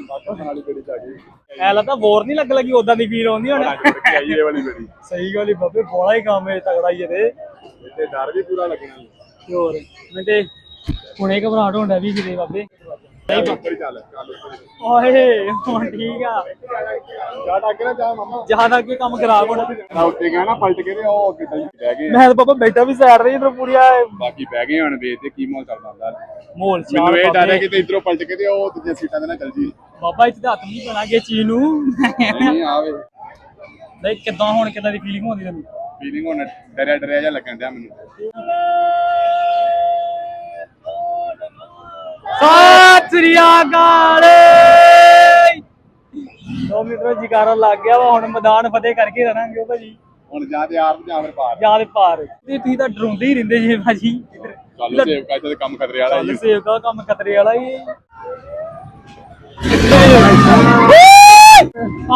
ਪਾਕਿਸਤਾਨ ਵਾਲੀ ਬੇੜੀ ਚ ਆ ਗਈ ਐ ਲੱਗਦਾ ਬੋਰ ਨਹੀਂ ਲੱਗ ਲੱਗੀ ਉਦਾਂ ਦੀ ਫੀਲ ਆਉਂਦੀ ਹੁਣ। ਆਈ ਇਹ ਵਾਲੀ ਸਹੀ ਗੱਲ ਹੀ ਬਾਬੇ ਬੋਲਾ ਹੀ ਕੰਮ ਹੈ ਤਗੜਾ ਹੀ ਇਹਦੇ ਇੱਥੇ ਡਰ ਵੀ ਪੂਰਾ ਲੱਗਣਾ। ਤੇ ਹੋਰ ਮੈਂ ਤੇ ਹੁਣੇ ਘਬਰਾਹਟ ਹੁੰਦਾ ਵੀ ਕਿਤੇ ਬਾਬੇ। ਨਹੀਂ ਉੱਪਰ ਹੀ ਚੱਲ ਚੱਲ ਉੱਪਰ ਹੀ। ਓਏ ਹੁਣ ਠੀਕ ਆ। ਜਾ ਟੱਕ ਨਾ ਜਾ ਮਾਮਾ ਜਹਾਂ ਅੱਗੇ ਕੰਮ ਖਰਾਬ ਹੋਣਾ। ਨਾ ਉੱਤੇ ਗਿਆ ਨਾ ਪਲਟ ਕੇ ਤੇ ਉਹ ਕਿੱਦਾਂ ਹੀ ਬਹਿ ਗਏ। ਮੈਂ ਤਾਂ ਬਾਬਾ ਬੈਠਾ ਵੀ ਸਾਈਡ ਤੇ ਇਧਰ ਪੂਰੀ ਬਾਕੀ ਬਹਿ ਗਏ ਹੁਣ ਵੇਖ ਤੇ ਕੀ ਮਾਹੌਲ ਚੱਲਦਾ ਹੁੰਦਾ ਮੋਲ ਮੈਨੂੰ ਇਹ ਡਰ ਹੈ ਚਾਰ ਕਿ ਤੇ ਇਧਰੋਂ ਪਲਟ ਕੇ ਤੇ ਉਹ ਦੂਜੀਆਂ ਸੀਟਾਂ ਤੇ ਨਾ ਚੱਲ ਜੀ ਬਾਬਾ ਇੱਥੇ ਤਾਂ ਹੱਥ ਨਹੀਂ ਪੈਣਾ ਕਿ ਚੀਜ਼ ਨੂੰ। ਨਹੀਂ ਆਵੇ ਨਹੀਂ ਕਿੱਦਾਂ ਹੁਣ ਕਿੱਦਾਂ ਦੀ ਫੀਲਿੰਗ ਹੁੰਦੀ ਤੈਨੂੰ? ਫੀਲਿੰਗ ਹੁਣ ਡਰਿਆ ਡਰਿਆ ਜਿਹਾ ਲੱਗਣ ਡਿਆ ਮੈਨੂੰ। ਸ੍ਰੀ ਅਕਾਲ। ਦੋ ਮਿੰਟੋ ਜਿਕਾਰਾ ਲੱਗ ਗਿਆ ਵਾ ਹੁਣ ਮੈਦਾਨ ਫਤਿਹ ਕਰਕੇ ਰਹਾਂਗੇ ਉਹ ਭਾਜੀ। ਹੁਣ ਜਾਂ ਤੇ ਆਪ ਜਾਂ ਫਿਰ ਪਾਰ। ਯਾਦ ਪਾਰ। ਤੇ ਤੁਸੀਂ ਤਾਂ ਡਰਾਉਂਦੇ ਹੀ ਰਹਿੰਦੇ ਜੀ ਭਾਜੀ। ਤੇ ਕੰਮ ਖਤਰੇ ਵਾਲਾ ਜੀ ਸੇਵ ਦਾ ਕੰਮ ਖਤਰੇ ਵਾਲਾ ਹੀ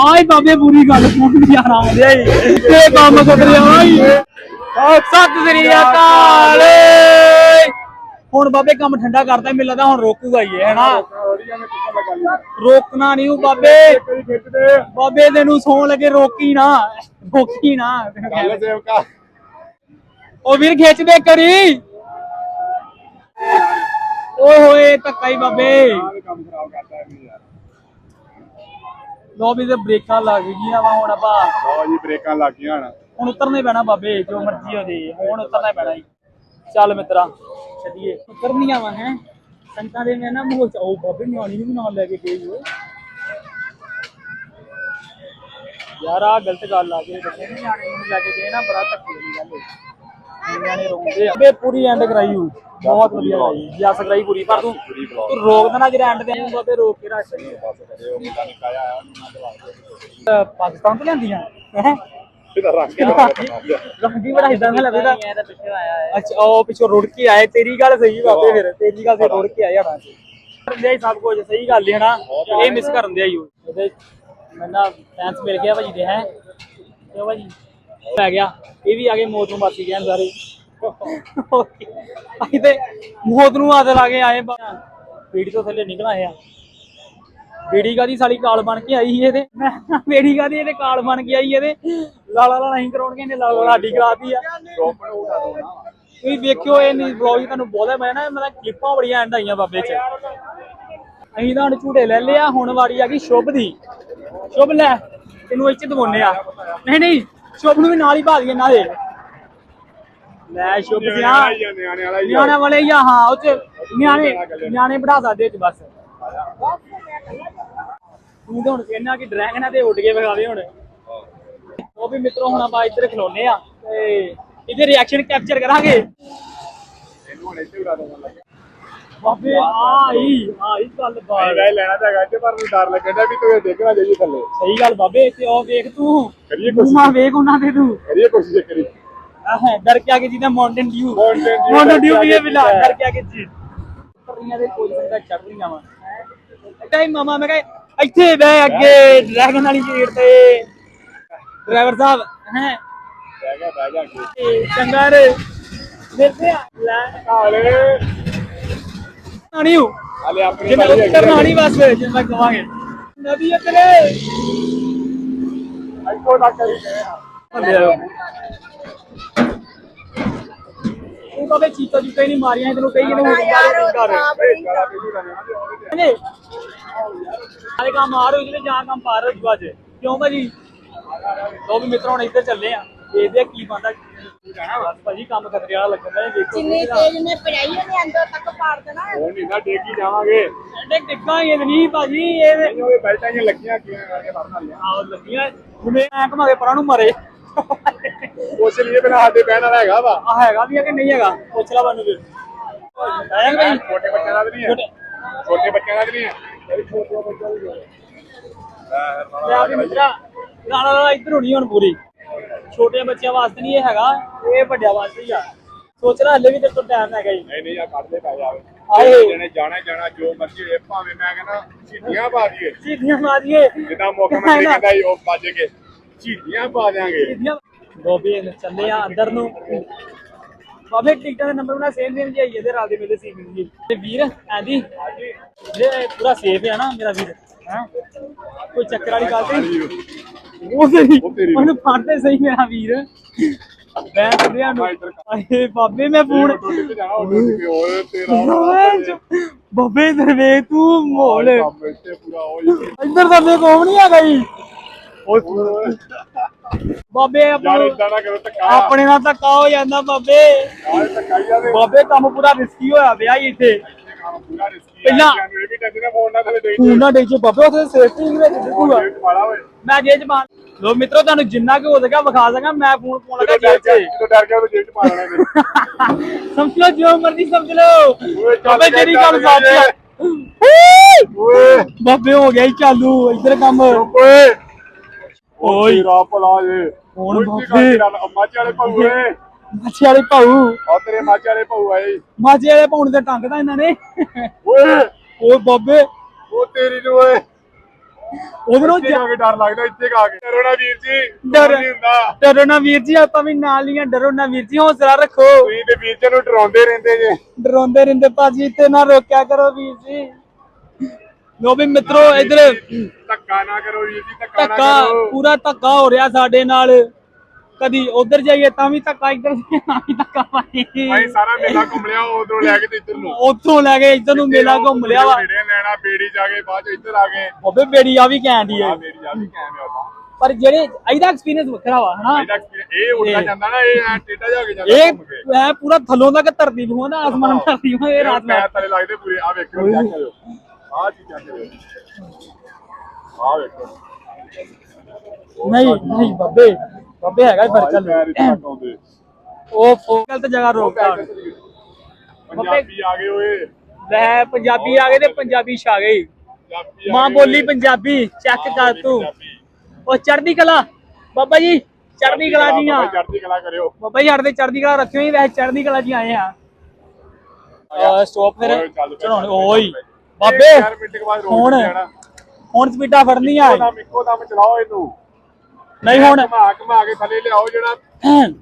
ਆਈ ਬਾਬੇ ਪੂਰੀ ਗੱਲ ਪੂਰੀ ਯਾਰ ਆਉਂਦੇ ਈ ਇਹ ਕੰਮ ਖਤਰੇ ਵਾਲਾ ਹੀ ਆ। ਸਤਿ ਸ੍ਰੀ ਅਕਾਲ। ਹੁਣ ਬਾਬੇ ਕੰਮ ਠੰਡਾ ਕਰਦਾ ਮੈਨੂੰ ਲੱਗਦਾ ਹੁਣ ਰੋਕੂਗਾ ਹੀ ਇਹ ਹੈਨਾ? ਰੋਕਣਾ ਨਹੀਂ ਉਹ ਬਾਬੇ। ਬਾਬੇ ਤੈਨੂੰ ਸੌਣ ਲੱਗੇ ਰੋਕੀ ਨਾ ਰੋਕੀ ਨਾ। ਉਹ ਵੀਰ ਖਿੱਚ ਦੇ ਕਰੀ ਓਏ ਹੋਏ ਧੱਕਾ ਹੀ ਬਾਬੇ। ਲੋ ਵੀ ਤੇ ਬ੍ਰੇਕਾਂ ਲੱਗ ਗਈਆਂ ਵਾ ਹੁਣ ਆਪਾਂ। ਲਓ ਜੀ ਬ੍ਰੇਕਾਂ ਲੱਗ ਗਈਆਂ ਹੁਣ। ਹੁਣ ਉਤਰਨੇ ਪੈਣਾ ਬਾਬੇ ਜੋ ਮਰਜ਼ੀ ਹੋ ਜੇ। ਹੁਣ ਉਤਰਨਾ ਪੈਣਾ ਜੀ। ਚੱਲ ਮਿੱਤਰਾ ਛੱਡੀਏ। ਉਤਰਨੀਆਂ ਵਾ ਹੈ। ਸੰਤਾਂ ਦੇ ਮੈਂ ਨਾ ਮੋਹ ਚ ਉਹ ਬਾਬੇ ਨਿਆਣੀ ਨੂੰ ਵੀ ਨਾਲ ਲੈ ਕੇ ਗਏ ਓਏ ਯਾਰ ਆ ਗਲਤ ਗੱਲ ਆ ਗਈ ਬੱਚੇ ਨੂੰ ਨਿਆਣੇ ਨੂੰ ਲੈ ਕੇ ਗਏ ਨਾ ਬੜਾ ਧੱਕੇ ਦੀ ਗੱਲ ਹੈ ਨਿਆਣੇ ਰੋਂਦੇ ਆ। ਬੇ ਪੂਰੀ ਐਂਡ ਕਰਾਈ ਹੂੰ ਬਹੁਤ ਵਧੀਆ ਕਰਾਈ। ਜੱਸ ਕਰਾਈ ਪੂਰੀ ਪਰ ਤੂੰ ਤੂੰ ਰੋਕ ਦੇਣਾ ਜਿਹੜਾ ਐਂਡ ਤੇ ਬਾਬੇ ਰੋਕ ਕੇ ਰੱਖ। ਨਾ ਦੇ ਪਾਕਿਸਤਾਨ ਤੋਂ ਲਿਆਂਦੀਆਂ ਹੈ? ਇਹਦਾ ਰੱਖ ਕੇ ਰੰਗੀ ਬੜਾ ਇਦਾਂ ਦਾ ਲੱਗਦਾ। ਅੱਛਾ ਉਹ ਪਿੱਛੋਂ ਰੁੜ ਕੇ ਆਏ। ਤੇਰੀ ਗੱਲ ਸਹੀ ਬਾਬੇ ਫਿਰ। ਤੇਰੀ ਗੱਲ ਤੇ ਰੁੜ ਕੇ ਆਏ ਹਣਾ ਕਰਦੇ ਹੀ ਸਭ ਕੁਝ ਸਹੀ ਗੱਲ ਹੈ ਹਨਾ। ਇਹ ਮਿਸ ਕਰਨ ਦੇ ਆਈ ਉਹਦੇ ਮੈਨਾਂ ਫੈਂਸ ਮਿਲ ਗਿਆ ਭਾਜੀ ਦੇ ਹੈ। ਤੇ ਭਾਜੀ ਪੈ ਗਿਆ। ਇਹ ਵੀ ਆ ਗਏ ਮੌਤ ਨੂੰ ਬਾਸੀ ਗਏ ਸਾਰੇ। ਅਸੀਂ ਤੇ ਮੌਤ ਨੂੰ ਆਦਰ ਆ ਕੇ ਆਏ ਪੀੜੀ ਤੋਂ ਥੱਲੇ ਨਿਕਲ ਆਏ ਆ। ਬੇੜੀ ਕਾਦੀ ਸਾਲੀ ਕਾਲ ਬਣ ਕੇ ਆਈ ਸੀ ਇਹਦੇ? ਮੈਂ ਕਿਹਾ ਬੇੜੀ ਕਾਦੀ ਇਹਦੇ ਕਾਲ ਬਣ ਕੇ ਆਈ ਇਹਦੇ? ਲਾਲਾ ਲਾਲਾ ਨਹੀਂ ਕਰਾਉਣਗੇ ਇਹਨੇ ਲਾਲਾ ਸਾਡੀ ਕਰਾਤੀ ਆ। ਤੁਸੀਂ ਵੇਖਿਓ ਇਹ ਨਹੀਂ ਵਲੌਗ ਤੁਹਾਨੂੰ ਬੋਲੇ ਮੈਂ ਨਾ ਮੇਰਾ ਕਲਿੱਪਾਂ ਬੜੀਆਂ ਐਂਡ ਆਈਆਂ ਬਾਬੇ ਚ। ਅਸੀਂ ਤਾਂ ਹੁਣ ਝੂਟੇ ਲੈ ਲਿਆ ਹੁਣ ਵਾਰੀ ਆ ਗਈ ਸ਼ੁਭ ਦੀ। ਸ਼ੁਭ ਲੈ ਤੈਨੂੰ ਇੱਥੇ ਦਵਾਉਨੇ ਆ। ਨਹੀਂ ਨਹੀਂ ਸ਼ੁਭ ਨੂੰ ਵੀ ਨਾਲ ਹੀ ਪਾ ਦਈਏ ਨਾਲੇ। ਲੈ ਸ਼ੁਭ ਸਿਆ। ਨਿਆਣੇ ਵਾਲਾ ਹੀ ਆ। ਨਿਆਣੇ ਵਾਲੇ ਹੀ ਉਹ ਚ ਨਿਆਣੇ ਨਿਆਣੇ ਬਣਾ ਸਕਦੇ ਚ ਬਸ। ਤੂੰ ਤਾਂ ਹੁਣ ਕਹਿਣਾ ਕਿ ਡਰੈਗਨਾਂ ਤੇ ਉੱਡ ਕੇ ਵਿਖਾਵੇ ਹੁਣ। ਉਹ ਵੀ ਮਿੱਤਰੋ ਹੁਣ ਆਪਾਂ ਇੱਧਰ ਖਲੋਨੇ ਆ ਤੇ ਇਹਦੇ ਰਿਐਕਸ਼ਨ ਕੈਪਚਰ ਕਰਾਂਗੇ। ਇਹਨੂੰ ਹੁਣ ਇੱਥੇ ਉਡਾ ਦੇਣਾ ਲੱਗਾ। ਬਾਬੇ ਆਈ ਆਈ ਗੱਲ ਨਹੀਂ ਬਾਤ ਵੈ ਲੈਣਾ ਤਾਂ ਹੈਗਾ ਇੱਥੇ ਪਰ ਮੈਨੂੰ ਡਰ ਲੱਗਣ ਡਿਆ ਵੀ ਤੂੰ ਇਹ ਦੇਖਣਾ ਜਾਈਏ ਥੱਲੇ। ਸਹੀ ਗੱਲ ਬਾਬੇ ਤੇ ਉਹ ਵੇਖ ਤੂੰ। ਕਰੀਏ ਤੂੰ ਕੋਸ਼ਿਸ਼ ਮਾ ਵੇਖ ਉਹਨਾਂ ਦੇ ਤੂੰ। ਕਰੀਏ ਕੋਸ਼ਿਸ਼ ਕਰੀ ਆਹ ਡਰ ਕੇ ਆਗੇ ਜਿਹਦਾ Mountain Dew Mountain Dew Mountain Dew ਡਰ ਵੀ ਕੇ ਇਹ ਮਿਲਾ ਆਗੇ ਡਰ ਕੇ ਆਗੇ ਜੀ। ਪਰੀਆਂ ਦੇ ਕੋਈ ਸੰਗਾ ਚੜ ਰਹੀਆਂ ਵਾ। ਕਈ ਮਾਮਾ ਮੈਂ ਕਹੇ ਇੱਥੇ ਬਹਿ ਅੱਗੇ ਡਰੈਗਨ ਵਾਲੀ ਸੀਟ ਤੇ। ਡਰਾਈਵਰ ਸਾਹਿਬ ਹੈ? ਬਹਿ ਗਿਆ ਬਹਿ ਜਾ ਅੱਗੇ। ਚੰਗਾ ਰੇ। ਮਿਲਦੇ ਆ। ਲੈ ਹਾਲੇ ਆਣੀ ਹੂੰ। ਹਾਲੇ ਆਪਣੀ ਜਿਵੇਂ ਵਾਰੀ ਉੱਤਰ ਆਣੀ ਬਸ ਜਿਵੇਂ ਮੈਂ ਕਵਾਂਗੇ। ਨਬੀ ਅਕਰੇ ਇੱਥੋਂ ਤੱਕ ਹੀ। ਗਏ ਆ ਤੂੰ ਕਦੇ ਚੀਤਾ ਚੀਤਾ ਹੀ ਨਹੀਂ ਮਾਰੀਆਂ ਤੈਨੂੰ ਕਹੀ ਇਹਨੂੰ ਨਾ ਯਾਰ ਉਹ ਕਰ ਆ ਆਲੇ ਕੰਮ ਮਾਰ ਹੋ ਜਿਹਦੇ ਜਾਂ ਕੰਮ ਪਾਰ ਹੋ ਜੂ ਅੱਜ। ਕਿਉਂ ਭਾਜੀ? ਲੋ ਵੀ ਮਿੱਤਰ ਹੁਣ ਇੱਧਰ ਚੱਲੇ ਆ। ਦੇਖਦੇ ਆ ਕੀ ਬੰਦਾ ਭਾਜੀ ਕੰਮ ਖਤਰੇ ਵਾਲਾ ਲੱਗਦਾ ਹੈ ਦੇਖੋ ਜਿੰਨੀ ਤੇਜ਼ ਨੇ ਪੜਾਈ ਉਹਨੇ ਅੰਦਰ ਤੱਕ ਪਾੜ ਦੇਣਾ ਹੁਣ ਨਹੀਂ ਨਾ ਡੇਗੀ ਜਾਵਾਂਗੇ। ਐਡੇ ਟਿੱਕਾਂਗੇ ਤੇ ਨਹੀਂ ਭਾਜੀ ਇਹ ਨਹੀਂ ਉਹ ਬੈਲਟਾਂ ਹੀ ਲੱਗੀਆਂ ਕਿਵੇਂ ਕਰਕੇ ਫੜਨ ਵਾਲੀਆਂ ਆਹ ਲੱਗੀਆਂ। ਜਿਵੇਂ ਐ ਘਮਾ ਕੇ ਪਰਾਂ ਨੂੰ ਮਾਰੇ। ਉਸ ਲਈ ਬਿਨਾ ਸਾਡੇ ਬਹਿਣ ਵਾਲਾ ਹੈਗਾ ਵਾ। ਆ ਹੈਗਾ ਵੀ ਆ ਕਿ ਨਹੀਂ ਹੈਗਾ? ਪੁੱਛ ਲਾ ਮੈਨੂੰ ਫਿਰ। ਹੈ ਭਾਈ ਛੋਟੇ ਬੱਚਿਆਂ ਦਾ ਵੀ ਨਹੀਂ ਹੈ। ਛੋਟੇ ਛੋਟੇ ਬੱਚਿਆਂ ਦਾ ਵੀ ਨਹੀਂ ਹੈ। ਇਹ ਵੀ ਛੋਟੇ ਬੱਚਿਆਂ ਦੀ ਹੈ ਮੈਂ ਆਪਣੀ ਮਿੱਤਰਾ ਗਾਣਾ ਲਾ ਇੱਧਰ ਹੋਣੀ ਹੁਣ ਪੂਰੀ। ਛੋਟੇ ਬੱਚਿਆਂ ਵਾਸਤੇ ਨਹੀਂ ਇਹ ਹੈਗਾ ਇਹ ਵੱਡਿਆਂ ਵਾਸਤੇ ਹੀ ਆ। ਸੋਚ ਲੈ ਹਲੇ ਵੀ ਤੇਰੇ ਕੋਲ ਟਾਈਮ ਹੈਗਾ ਜੀ ਨਹੀਂ ਨਹੀਂ ਆ ਕੱਢ ਦੇ ਪੈ ਜਾਵੇ ਆਏ। ਜਿਹਨੇ ਜਾਣਾ ਜਾਣਾ ਜੋ ਮਰਜ਼ੀ ਹੋਏ ਭਾਵੇਂ ਮੈਂ ਕਹਿੰਦਾ ਝੀਟੀਆਂ ਪਾ ਦਈਏ। ਚੀਟੀਆਂ ਮਾਰੀਏ ਜਿੱਦਾਂ ਮੁੱਖ ਮੰਤਰੀ ਕਹਿੰਦਾ ਉਹ ਵੱਜ ਕੇ। ਝੀਟੀਆਂ ਪਾ ਚੀਟੀਆਂ ਬੋਬੀ ਚੱਲੇ ਆ ਅੰਦਰ ਨੂੰ। ਬਾਬੇ ਟਿਕਟਾਂ ਦਾ ਨੰਬਰ ਬਣਾ ਸੇਮ ਸੇਮ ਜਾਈਏ ਇਹਦੇ ਨਾਲ ਦੇ ਮੇਰੇ ਸੀ ਜੀ ਤੇ ਵੀਰ ਆਂਦੀ ਇਹ ਪੂਰਾ ਸੇਫ ਹੈ ਨਾ ਮੇਰਾ ਵੀਰ ਹੈ? ਕੋਈ ਚੱਕਰ ਵਾਲੀ ਗੱਲ ਤੇ ਨਹੀਂ। ਉਹ ਤੇਰੀ। ਉਹਨੂੰ ਫੜਦੇ ਸਹੀ ਮੇਰਾ ਵੀਰ। ਮੈਂ ਤੁਰਿਆ ਨੂੰ। ਆਏ ਬਾਬੇ ਮੈਂ ਫੋਨ ਕਿੱਥੇ ਜਾਣਾ ਉਹ ਤੇ। ਬਾਬੇ ਤੂੰ ਮੋਲ ਜੀ ਇੱਧਰ ਸਾਡੇ ਕੋਮ ਨਹੀਂ ਆ ਗਈ ਓਏ ਬਾਬੇ ਯਾਰ ਆਪਾਂ ਇਦਾਂ ਨਾ ਕਰੋ ਧੱਕਾ। ਆਪਣੇ ਨਾਲ ਧੱਕਾ ਹੋ ਜਾਂਦਾ ਬਾਬੇ। ਯਾਰ ਧੱਕਾ ਹੀ ਜਾਵੇ ਬਾਬੇ ਕੰਮ ਪੂਰਾ ਰਿਸਕੀ ਹੋਇਆ ਜੀ ਇੱਥੇ। ਪੂਰਾ ਰਿਸਕੀ ਪਹਿਲਾਂ- ਇਹ ਵੀ ਟੈਨਸ਼ਨ ਫੋਨ ਨਾਲ ਥਲੇ ਦੇਈ ਫੋਨ ਨਾ ਡੇਜੋ ਬਾਬੇ ਉੱਥੇ ਸੇਫਟੀ ਵਿੱਚ ਵਾਲਾ ਓਏ। ਮੈਂ ਚ ਪਾ ਲੋ ਮਿੱਤਰੋ ਤੁਹਾਨੂੰ ਜਿੰਨਾ ਕਿ ਹੋ ਸਕਿਆ ਵਿਖਾ ਸਕਾਂ ਮੈਂ ਫੋਨ ਪਾਉਣ ਲੱਗਾ ਗਿਆ ਚ। ਜਦੋਂ ਡਰ ਗਿਆ ਉਹ ਜੇਬ ਚ ਪਾ ਲੈਣਾ। ਇਹਨੇ। (laughs) ਸਮਝ ਲਓ ਜੋ ਮਰਜ਼ੀ ਸਮਝ ਲਓ। ਓਏ ਚੱਲ ਬਾਬੇ ਜਿਹੜੀ ਗੱਲ ਚੱਲ ਸੱਚ ਓਏ। ਬਾਬੇ ਹੋ ਗਿਆ ਹੀ ਚਾਲੂ। ਇੱਧਰ ਕੰਮ। ਚੁੱਪ ਓਏ ਓਏ। ਤੇਰਾ ਭਲਾ ਜੇ ਹੁਣ ਕੀ ਬਾਬੇ। ਗੱਲ ਮਾਝੇ ਵਾਲੇ ਭਾਊ ਓਏ ਮਾਝੇ ਵਾਲੇ ਭਾਊ। ਆ ਤੇਰੇ ਮਾਝੇ ਵਾਲੇ ਭਾਊ ਆਏ ਮਾਝੇ ਵਾਲੇ ਪਾਉਣ ਦੇ ਟੰਗਦਾ ਇਹਨਾਂ ਨੇ। ਓਏ। ਓਏ ਬਾਬੇ। ਉਹ ਤੇਰੀ ਨੂੰ ਓਏ। ਇੱਥੇ ਆ ਕੇ ਡਰ ਲੱਗਦਾ ਇੱਥੇ ਆ ਕੇ। ਡਰੋ ਨਾ ਵੀਰ ਜੀ। ਡਰ- ਡਰ ਨਹੀਂ ਹੁੰਦਾ। ਡਰੋ ਨਾ ਵੀਰ ਜੀ ਆਪਾਂ ਵੀ ਨਾਲ ਹੀ ਆ। ਡਰੋ ਨਾ ਵੀਰ ਜੀ ਹੌਸਲਾ ਰੱਖੋ। ਤੁਸੀਂ ਤੇ ਵੀਰ ਜੀ ਨੂੰ ਡਰਾਉਂਦੇ ਰਹਿੰਦੇ ਜੇ। ਡਰਾਉਂਦੇ ਰਹਿੰਦੇ ਭਾਜੀ ਇੱਥੇ ਨਾ ਰੋਕਿਆ ਕਰੋ ਵੀਰ ਜੀ। ਲੋ ਵੀ ਮਿੱਤਰੋ ਇੱਧਰ ਧੱਕਾ ਨਾ ਕਰੋ ਵੀਰ ਜੀ ਧੱਕਾ ਨਾ ਧੱਕਾ ਕਰੋ। ਪੂਰਾ ਧੱਕਾ ਹੋ ਰਿਹਾ ਸਾਡੇ ਨਾਲ। ਕਦੀ ਉਧਰ ਜਾਈਏ ਤਾਂ ਵੀ ਧੱਕਾ ਇੱਧਰ ਤਾਂ ਵੀ ਧੱਕਾ ਪਾਈ ਅਸੀਂ ਸਾਰਾ ਮੇਲਾ ਘੁੰਮ ਲਿਆ ਉਧਰੋਂ ਲੈ ਕੇ ਤੇ ਇੱਧਰ ਨੂੰ। ਉੱਥੋਂ ਲੈ ਕੇ ਇੱਧਰ ਨੂੰ ਮੇਲਾ ਘੁੰਮ ਲਿਆ ਵਾ। ਬੇੜੇ ਲੈਣਾ ਬੇੜੀ ਜਾ ਕੇ ਬਾਅਦ ਚ ਇੱਧਰ ਆ ਗਏ। ਬਾਬੇ ਬੇੜੀ ਆ ਵੀ ਕਹਿੰਦੀ ਆ। ਹੈ ਬੇੜੀ ਆ ਵੀ ਕੈਮ ਆ ਉਹਦਾ ਪਰ ਜਿਹੜੇ ਇਹਦਾ ਐਕਸਪੀਰੀਅੰਸ ਵੱਖਰਾ ਵਾ ਹਨਾ? ਇਹਦਾ experience- ਇਹ ਉੱਡਦਾ ਜਾਂਦਾ ਨਾ ਇਹ ਐ ਟੇਢਾ ਜਾ ਕੇ ਜਾਂਦਾ ਇਹ ਘੁੰਮ ਕੇ। ਐ ਪੂਰਾ ਥੱਲੋਂ ਤੱਕ ਧਰਤੀ ਨੂੰ ਨਾ ਆਸਮਾਨ ਧਰਤੀ ਨੂੰ ਇਹ ਰਾਤ ਨੂੰ। ਥੱਲੇ ਲੱਗਦੇ ਪੂਰੇ ਆ ਵੇਖੋ ਚੈੱਕ ਕਰਿਓ ਆ ਚੀਜ਼ ਚੈੱਕ ਕਰਿਓ ਆ ਵੇਖੋ। ਨਹੀਂ ਨਹੀਂ ਬਾਬੇ ਬਾਬੇ ਹੈਗਾ ਪਰ ਚੱਲ। ਪੈਰ ਇੱਥੇ ਤੱਕ ਆਉਂਦੇ ਉਹ ਫੋਕਲ ਤੇ ਜਗ੍ਹਾ ਰੋਕਦਾ ਪੰਜਾਬੀ ਆ ਗਏ ਓਏ। ਲੈ ਪੰਜਾਬੀ ਆ ਗਏ ਤੇ ਪੰਜਾਬੀ ਛਾ ਗਈ। ਪੰਜਾਬੀ ਆ ਮਾਂ ਬੋਲੀ। ਪੰਜਾਬੀ ਚੈੱਕ ਕਰ ਤੂੰ। ਉਹ ਚੜ੍ਹਦੀ ਕਲਾ ਬਾਬਾ ਜੀ ਚੜ੍ਹਦੀ ਕਲਾ ਜੀਆਂ। ਬਾਬਾ ਚੜ੍ਹਦੀ ਕਲਾ ਕਰਿਓ। ਬਾਬਾ ਜੀ ਸਾਡੇ ਚੜ੍ਹਦੀ ਕਲਾ ਰੱਖਿਓ ਹੀ ਵੈਸੇ ਚੜ੍ਹਦੀ ਕਲਾ ਜੀ ਆਏ ਆ। ਆ ਸਟਾਪ ਫਿਰ। ਚੜਾਉਣੇ ਓਏ। ਬਾਬੇ ਚਾਰ ਮਿੰਟ ਕੇ ਬਾਅਦ ਰੋਕ ਹੁਣ ਜਾਣਾ। ਹੁਣ ਸਪੀਡਾਂ ਫੜਨੀਆਂ ਇੱਕੋ ਦਮ ਇੱਕੋ ਦਮ ਚਲਾਓ ਇਹਨੂੰ। ਨਹੀਂ ਹੁਣ। ਘੁਮਾ ਘੁਮਾ ਕੇ ਥੱਲੇ ਲਿਆਓ ਜਿਹੜਾ